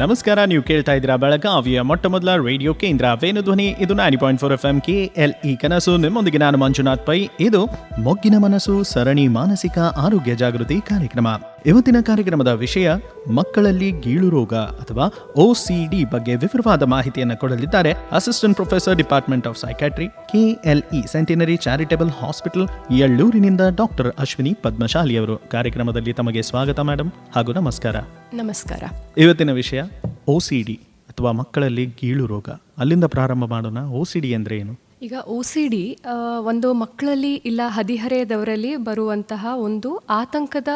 ನಮಸ್ಕಾರ, ನೀವು ಕೇಳ್ತಾ ಇದ್ದೀರಾ ಬೆಳಗಾವಿಯ ಮೊಟ್ಟ ಮೊದಲ ರೇಡಿಯೋ ಕೇಂದ್ರ ವೇಣುಧ್ವನಿ. ಇದು nine point four F M K L E ಕನಸು. ನಿಮ್ಮೊಂದಿಗೆ ನಾನು ಮಂಜುನಾಥ್ ಪೈ. ಇದು ಮೊಗ್ಗಿನ ಮನಸ್ಸು, ಸರಣಿ ಮಾನಸಿಕ ಆರೋಗ್ಯ ಜಾಗೃತಿ ಕಾರ್ಯಕ್ರಮ. ಇವತ್ತಿನ ಕಾರ್ಯಕ್ರಮದ ವಿಷಯ ಮಕ್ಕಳಲ್ಲಿ ಗೀಳು ರೋಗ ಅಥವಾ ಒ ಸಿ ಡಿ ಬಗ್ಗೆ ವಿವರವಾದ ಮಾಹಿತಿಯನ್ನು ಕೊಡಲಿದ್ದಾರೆ. Assistant professor department of psychiatry KLE centenary charitable hospital ಯಳ್ಳೂರಿನಿಂದ doctor Ashwini Padmashali ಅವರು ಕಾರ್ಯಕ್ರಮದಲ್ಲಿ ತಮಗೆ ಸ್ವಾಗತ ಮೇಡಮ್ ಹಾಗೂ ನಮಸ್ಕಾರ. ನಮಸ್ಕಾರ. ಇವತ್ತಿನ ವಿಷಯ ಒ ಸಿ ಡಿ ಅಥವಾ ಮಕ್ಕಳಲ್ಲಿ ಗೀಳು ರೋಗ. ಅಲ್ಲಿಂದ ಪ್ರಾರಂಭ ಮಾಡೋಣ. ಒ ಸಿ ಡಿ ಅಂದರೆ ಏನು? ಈಗ ಒ ಸಿ ಡಿ ಒಂದು ಮಕ್ಕಳಲ್ಲಿ ಇಲ್ಲ ಹದಿಹರೆಯದವರಲ್ಲಿ ಬರುವಂತಹ ಒಂದು ಆತಂಕದ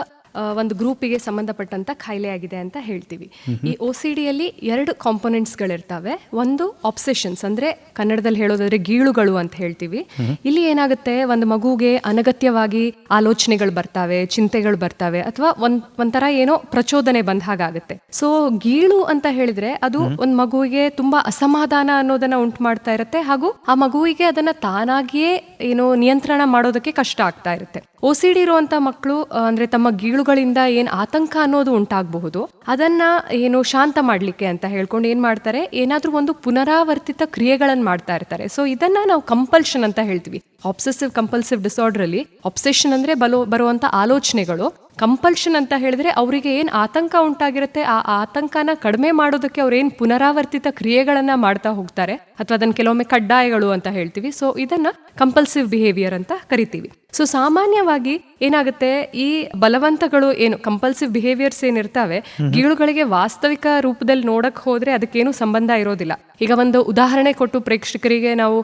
ಒಂದು ಗ್ರೂಪಿಗೆ ಸಂಬಂಧಪಟ್ಟಂತ ಖಾಯಿಲೆ ಆಗಿದೆ ಅಂತ ಹೇಳ್ತೀವಿ. ಈ ಒ ಸಿ ಡಿಯಲ್ಲಿ ಎರಡು ಕಾಂಪೊನೆಂಟ್ಸ್ಗಳಿರ್ತವೆ ಒಂದು ಆಬ್ಸೆಷನ್ಸ್ ಅಂದ್ರೆ ಕನ್ನಡದಲ್ಲಿ ಹೇಳೋದಾದ್ರೆ ಗೀಳುಗಳು ಅಂತ ಹೇಳ್ತೀವಿ. ಇಲ್ಲಿ ಏನಾಗುತ್ತೆ? ಒಂದು ಮಗುಗೆ ಅನಗತ್ಯವಾಗಿ ಆಲೋಚನೆಗಳು ಬರ್ತಾವೆ ಚಿಂತೆಗಳು ಬರ್ತವೆ ಅಥವಾ ಒಂದ್ ಒಂಥರ ಏನೋ ಪ್ರಚೋದನೆ ಬಂದ ಹಾಗಾಗುತ್ತೆ ಸೊ ಗೀಳು ಅಂತ ಹೇಳಿದ್ರೆ ಅದು ಒಂದು ಮಗುವಿಗೆ ತುಂಬಾ ಅಸಮಾಧಾನ ಅನ್ನೋದನ್ನ ಉಂಟು ಮಾಡ್ತಾ ಇರುತ್ತೆ ಹಾಗೂ ಆ ಮಗುವಿಗೆ ಅದನ್ನ ತಾನಾಗಿಯೇ ಏನೋ ನಿಯಂತ್ರಣ ಮಾಡೋದಕ್ಕೆ ಕಷ್ಟ ಆಗ್ತಾ ಇರುತ್ತೆ. ಒ ಸಿ ಡಿ ಇರುವಂತ ಮಕ್ಕಳು ಅಂದ್ರೆ ತಮ್ಮ ಗೀಳುಗಳಿಂದ ಏನ್ ಆತಂಕ ಅನ್ನೋದು ಉಂಟಾಗಬಹುದು. ಅದನ್ನ ಏನು ಶಾಂತ ಮಾಡ್ಲಿಕ್ಕೆ ಅಂತ ಹೇಳ್ಕೊಂಡು ಏನ್ ಮಾಡ್ತಾರೆ? ಏನಾದ್ರೂ ಒಂದು ಪುನರಾವರ್ತಿತ ಕ್ರಿಯೆಗಳನ್ನ ಮಾಡ್ತಾ ಇರ್ತಾರೆ. ಸೊ ಇದನ್ನ ನಾವು ಕಂಪಲ್ಷನ್ ಅಂತ ಹೇಳ್ತೀವಿ. ಆಬ್ಸೆಸಿವ್ ಕಂಪಲ್ಸಿವ್ ಡಿಸಾರ್ಡರ್ ಅಲ್ಲಿ ಅಬ್ಸೆಷನ್ ಅಂದ್ರೆ ಬಲೋ, ಬರುವಂತ ಆಲೋಚನೆಗಳು. ಕಂಪಲ್ಷನ್ ಅಂತ ಹೇಳಿದ್ರೆ ಅವರಿಗೆ ಏನು ಆತಂಕ ಉಂಟಾಗಿರುತ್ತೆ ಆ ಆತಂಕನ ಕಡಿಮೆ ಮಾಡೋದಕ್ಕೆ ಅವ್ರು ಏನ್ ಪುನರಾವರ್ತಿತ ಕ್ರಿಯೆಗಳನ್ನ ಮಾಡ್ತಾ ಹೋಗ್ತಾರೆ ಅಥವಾ ಅದನ್ನ ಕೆಲವೊಮ್ಮೆ ಕಡ್ಡಾಯಗಳು ಅಂತ ಹೇಳ್ತೀವಿ. ಸೊ ಇದನ್ನ ಕಂಪಲ್ಸಿವ್ ಬಿಹೇವಿಯರ್ ಅಂತ ಕರಿತೀವಿ. ಸೊ ಸಾಮಾನ್ಯವಾಗಿ ಏನಾಗುತ್ತೆ ಈ ಬಲವಂತಗಳು ಏನು ಕಂಪಲ್ಸಿವ್ ಬಿಹೇವಿಯರ್ಸ್ ಏನಿರ್ತಾವೆ ಗೀಳುಗಳಿಗೆ ವಾಸ್ತವಿಕ ರೂಪದಲ್ಲಿ ನೋಡಕ್ ಹೋದ್ರೆ ಅದಕ್ಕೇನು ಸಂಬಂಧ ಇರೋದಿಲ್ಲ. ಈಗ ಒಂದು ಉದಾಹರಣೆ ಕೊಟ್ಟು ಪ್ರೇಕ್ಷಕರಿಗೆ ನಾವು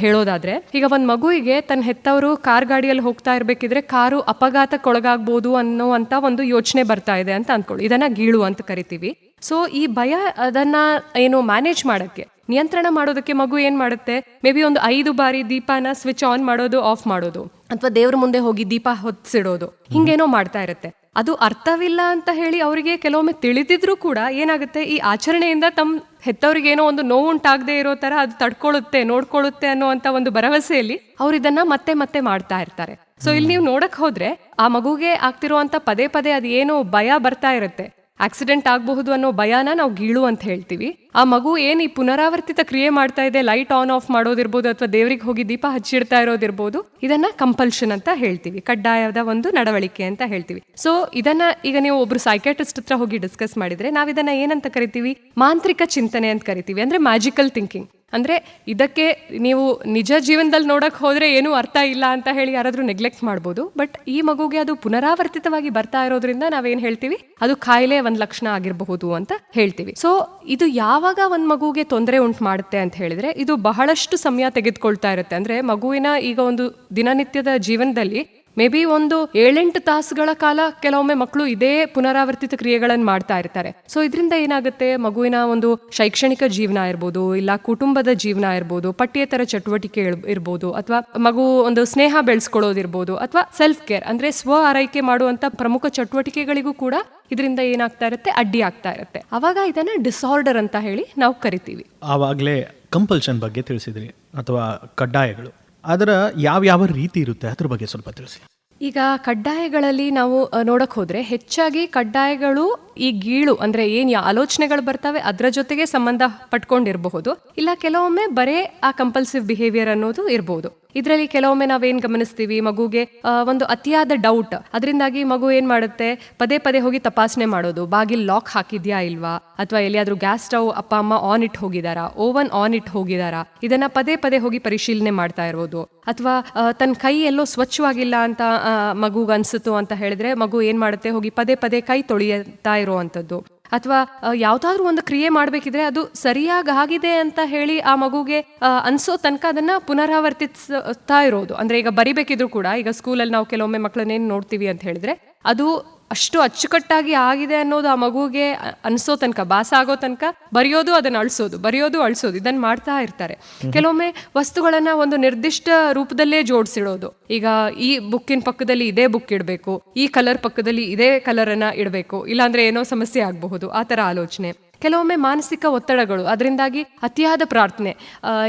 ಹೇಳೋದಾದ್ರೆ, ಈಗ ಒಂದ್ ಮಗುವಿಗೆ ತನ್ನ ಹೆತ್ತವರು ಕಾರ್ ಗಾಡಿಯಲ್ಲಿ ಹೋಗ್ತಾ ಇರ್ಬೇಕಿದ್ರೆ ಕಾರು ಅಪಘಾತಕ್ಕೊಳಗಾಗ್ಬೋದು ಅನ್ನೋವಂತ ಒಂದು ಯೋಚನೆ ಬರ್ತಾ ಇದೆ ಅಂತ ಅನ್ಕೊಳ್ಳಿ. ಇದನ್ನ ಗೀಳು ಅಂತ ಕರಿತೀವಿ. ಸೊ ಈ ಭಯ ಅದನ್ನ ಏನು ಮ್ಯಾನೇಜ್ ಮಾಡಕ್ಕೆ, ನಿಯಂತ್ರಣ ಮಾಡೋದಕ್ಕೆ ಮಗು ಏನ್ ಮಾಡುತ್ತೆ? ಮೇ ಬಿ ಒಂದು ಐದು ಬಾರಿ ದೀಪನ ಸ್ವಿಚ್ ಆನ್ ಮಾಡೋದು ಆಫ್ ಮಾಡೋದು, ಅಥವಾ ದೇವ್ರ ಮುಂದೆ ಹೋಗಿ ದೀಪ ಹೊತ್ಸಿಡೋದು, ಹಿಂಗೇನೋ ಮಾಡ್ತಾ ಇರುತ್ತೆ. ಅದು ಅರ್ಥವಿಲ್ಲ ಅಂತ ಹೇಳಿ ಅವರಿಗೆ ಕೆಲವೊಮ್ಮೆ ತಿಳಿದಿದ್ರು ಕೂಡ ಏನಾಗುತ್ತೆ? ಈ ಆಚರಣೆಯಿಂದ ತಮ್ಮ ಹೆತ್ತವರಿಗೆ ಏನೋ ಒಂದು ನೋವು ಉಂಟಾಗದೆ ಇರೋ ತರ ಅದು ತಡ್ಕೊಳ್ಳುತ್ತೆ ನೋಡ್ಕೊಳ್ಳುತ್ತೆ ಅನ್ನುವಂತ ಒಂದು ಭರವಸೆಯಲ್ಲಿ ಅವ್ರು ಇದನ್ನ ಮತ್ತೆ ಮತ್ತೆ ಮಾಡ್ತಾ ಇರ್ತಾರೆ. ಸೊ ಇಲ್ಲಿ ನೀವು ನೋಡಕ್ ಹೋದ್ರೆ ಆ ಮಗುಗೆ ಆಗ್ತಿರುವಂತ ಪದೇ ಪದೇ ಅದು ಏನು ಭಯ ಬರ್ತಾ ಇರುತ್ತೆ. ಆಕ್ಸಿಡೆಂಟ್ ಆಗಬಹುದು ಅನ್ನೋ ಭಯಾನ ನಾವು ಗೀಳು ಅಂತ ಹೇಳ್ತೀವಿ. ಆ ಮಗು ಏನು ಈ ಪುನರಾವರ್ತಿತ ಕ್ರಿಯೆ ಮಾಡ್ತಾ ಇದೆ, ಲೈಟ್ ಆನ್ ಆಫ್ ಮಾಡೋದಿರ್ಬೋದು ಅಥವಾ ದೇವ್ರಿಗೆ ಹೋಗಿ ದೀಪ ಹಚ್ಚಿಡ್ತಾ ಇರೋದಿರ್ಬೋದು, ಇದನ್ನ ಕಂಪಲ್ಷನ್ ಅಂತ ಹೇಳ್ತೀವಿ, ಕಡ್ಡಾಯದ ಒಂದು ನಡವಳಿಕೆ ಅಂತ ಹೇಳ್ತೀವಿ. ಸೊ ಇದನ್ನ ಈಗ ನೀವು ಒಬ್ರು ಸೈಕ್ಯಾಟ್ರಿಸ್ಟ್ ಹತ್ರ ಹೋಗಿ ಡಿಸ್ಕಸ್ ಮಾಡಿದ್ರೆ ನಾವು ಇದನ್ನ ಏನಂತ ಕರಿತೀವಿ? ಮಾಂತ್ರಿಕ ಚಿಂತನೆ ಅಂತ ಕರಿತೀವಿ, ಅಂದ್ರೆ ಮ್ಯಾಜಿಕಲ್ ಥಿಂಕಿಂಗ್ ಅಂದ್ರೆ ಇದಕ್ಕೆ ನೀವು ನಿಜ ಜೀವನದಲ್ಲಿ ನೋಡಕ್ಕೆ ಹೋದರೆ ಏನೂ ಅರ್ಥ ಇಲ್ಲ ಅಂತ ಹೇಳಿ ಯಾರಾದರೂ ನೆಗ್ಲೆಕ್ಟ್ ಮಾಡ್ಬೋದು. ಬಟ್ ಈ ಮಗುಗೆ ಅದು ಪುನರಾವರ್ತಿತವಾಗಿ ಬರ್ತಾ ಇರೋದ್ರಿಂದ ನಾವೇನು ಹೇಳ್ತೀವಿ? ಅದು ಕಾಯಿಲೆ ಒಂದು ಲಕ್ಷಣ ಆಗಿರಬಹುದು ಅಂತ ಹೇಳ್ತೀವಿ. ಸೊ ಇದು ಯಾವಾಗ ಒಂದು ಮಗುಗೆ ತೊಂದರೆ ಉಂಟು ಮಾಡುತ್ತೆ ಅಂತ ಹೇಳಿದರೆ, ಇದು ಬಹಳಷ್ಟು ಸಮಯ ತೆಗೆದುಕೊಳ್ತಾ ಇರುತ್ತೆ. ಅಂದರೆ ಮಗುವಿನ ಈಗ ಒಂದು ದಿನನಿತ್ಯದ ಜೀವನದಲ್ಲಿ ಮೇ ಬಿ ಒಂದು ಏಳೆಂಟು ತಾಸುಗಳ ಕಾಲ ಕೆಲವೊಮ್ಮೆ ಮಕ್ಕಳು ಇದೇ ಪುನರಾವರ್ತಿತ ಕ್ರಿಯೆಗಳನ್ನು ಮಾಡ್ತಾ ಇರ್ತಾರೆ. ಸೊ ಇದರಿಂದ ಏನಾಗುತ್ತೆ? ಮಗುವಿನ ಒಂದು ಶೈಕ್ಷಣಿಕ ಜೀವನ ಇರ್ಬೋದು, ಇಲ್ಲ ಕುಟುಂಬದ ಜೀವನ ಇರ್ಬೋದು, ಪಠ್ಯೇತರ ಚಟುವಟಿಕೆ ಇರ್- ಇರ್ಬೋದು, ಅಥವಾ ಮಗು ಒಂದು ಸ್ನೇಹ ಬೆಳೆಸ್ಕೊಳ್ಳೋದಿರ್ಬೋದು ಅಥವಾ ಸೆಲ್ಫ್ ಕೇರ್ ಅಂದ್ರೆ ಸ್ವ ಆರೈಕೆ ಮಾಡುವಂತ ಪ್ರಮುಖ ಚಟುವಟಿಕೆಗಳಿಗೂ ಕೂಡ ಇದರಿಂದ ಏನಾಗ್ತಾ ಇರುತ್ತೆ? ಅಡ್ಡಿ ಆಗ್ತಾ ಇರುತ್ತೆ. ಅವಾಗ ಇದನ್ನ ಡಿಸಾರ್ಡರ್ ಅಂತ ಹೇಳಿ ನಾವು ಕರಿತೀವಿ. ಆವಾಗಲೇ ಕಂಪಲ್ಷನ್ ಬಗ್ಗೆ ತಿಳಿಸಿದ್ರಿ, ಅಥವಾ ಕಡ್ಡಾಯಗಳು. ಅದರ ಯಾವ ಯಾವ ರೀತಿ ಇರುತ್ತೆ? ಅದ್ರ ಬಗ್ಗೆ ಸ್ವಲ್ಪ ತಿಳಿಸಿ. ಈಗ ಕಡ್ಡಾಯಗಳಲ್ಲಿ ನಾವು ನೋಡಕ್ಕೆ ನೋಡಕ್ ಹೋದ್ರೆ ಹೆಚ್ಚಾಗಿ ಕಡ್ಡಾಯಗಳು ಈ ಗೀಳು ಅಂದ್ರೆ ಏನ್ ಆಲೋಚನೆಗಳು ಬರ್ತವೆ, ಅದರ ಜೊತೆಗೆ ಸಂಬಂಧ ಪಟ್ಕೊಂಡಿರಬಹುದು. ಇಲ್ಲ, ಕೆಲವೊಮ್ಮೆ ಬರೇ ಆ ಕಂಪಲ್ಸಿವ್ ಬಿಹೇವಿಯರ್ ಅನ್ನೋದು ಇರಬಹುದು ಇದರಲ್ಲಿ ಕೆಲವೊಮ್ಮೆ ನಾವೇನ್ ಗಮನಿಸ್ತೀವಿ? ಮಗುಗೆ ಒಂದು ಅತಿಯಾದ ಡೌಟ್ ಅದರಿಂದಾಗಿ ಮಗು ಏನ್ ಮಾಡುತ್ತೆ? ಪದೇ ಪದೇ ಹೋಗಿ ತಪಾಸಣೆ ಮಾಡೋದು. ಬಾಗಿಲ್ ಲಾಕ್ ಹಾಕಿದ್ಯಾ ಇಲ್ವಾ? ಅಥವಾ ಎಲ್ಲಿಯಾದ್ರೂ ಗ್ಯಾಸ್ ಸ್ಟವ್ ಅಪ್ಪ, ಅಮ್ಮ ಆನ್ ಇಟ್ ಹೋಗಿದಾರಾ? ಓವನ್ ಆನ್ ಇಟ್ ಹೋಗಿದಾರಾ? ಇದನ್ನ ಪದೇ ಪದೇ ಹೋಗಿ ಪರಿಶೀಲನೆ ಮಾಡ್ತಾ ಇರ್ಬೋದು. ಅಥವಾ ತನ್ನ ಕೈ ಎಲ್ಲೋ ಸ್ವಚ್ಛವಾಗಿಲ್ಲ ಅಂತ ಮಗುವಿಗೆ ಮಗುಗ್ ಅನ್ಸುತ್ತು ಅಂತ ಹೇಳಿದ್ರೆ ಮಗು ಏನ್ ಮಾಡುತ್ತೆ? ಹೋಗಿ ಪದೇ ಪದೇ ಕೈ ತೊಳೆಯುತ್ತಾ ಇರುವಂತದ್ದು ಅಥವಾ ಯಾವ್ದಾದ್ರು ಒಂದು ಕ್ರಿಯೆ ಮಾಡ್ಬೇಕಿದ್ರೆ ಅದು ಸರಿಯಾಗಿ ಆಗಿದೆ ಅಂತ ಹೇಳಿ ಆ ಮಗುಗೆ ಅನ್ಸೋ ತನಕ ಅದನ್ನ ಪುನರಾವರ್ತಿಸ್ತಾ ಇರೋದು. ಅಂದ್ರೆ ಈಗ ಬರಿಬೇಕಿದ್ರು ಕೂಡ, ಈಗ ಸ್ಕೂಲಲ್ಲಿ ನಾವು ಕೆಲವೊಮ್ಮೆ ಮಕ್ಕಳನ್ನೇನು ನೋಡ್ತೀವಿ ಅಂತ ಹೇಳಿದ್ರೆ, ಅದು ಅಷ್ಟು ಅಚ್ಚುಕಟ್ಟಾಗಿ ಆಗಿದೆ ಅನ್ನೋದು ಆ ಮಗುಗೆ ಅನಿಸೋ ತನಕ ಬಾಸ ಆಗೋ ತನಕ ಬರೆಯೋದು ಅದನ್ನು ಅಳಿಸೋದು ಬರೆಯೋದು ಅಳಿಸೋದು ಇದನ್ನು ಮಾಡ್ತಾ ಇರ್ತಾರೆ. ಕೆಲವೊಮ್ಮೆ ವಸ್ತುಗಳನ್ನು ಒಂದು ನಿರ್ದಿಷ್ಟ ರೂಪದಲ್ಲೇ ಜೋಡಿಸಿಡೋದು. ಈಗ ಈ ಬುಕ್ಕಿನ ಪಕ್ಕದಲ್ಲಿ ಇದೇ ಬುಕ್ ಇಡಬೇಕು ಈ ಕಲರ್ ಪಕ್ಕದಲ್ಲಿ ಇದೇ ಕಲರನ್ನು ಇಡಬೇಕು ಇಲ್ಲಾಂದರೆ ಏನೋ ಸಮಸ್ಯೆ ಆಗಬಹುದು ಆ ಥರ ಆಲೋಚನೆ. ಕೆಲವೊಮ್ಮೆ ಮಾನಸಿಕ ಒತ್ತಡಗಳು ಅದರಿಂದಾಗಿ ಅತಿಯಾದ ಪ್ರಾರ್ಥನೆ.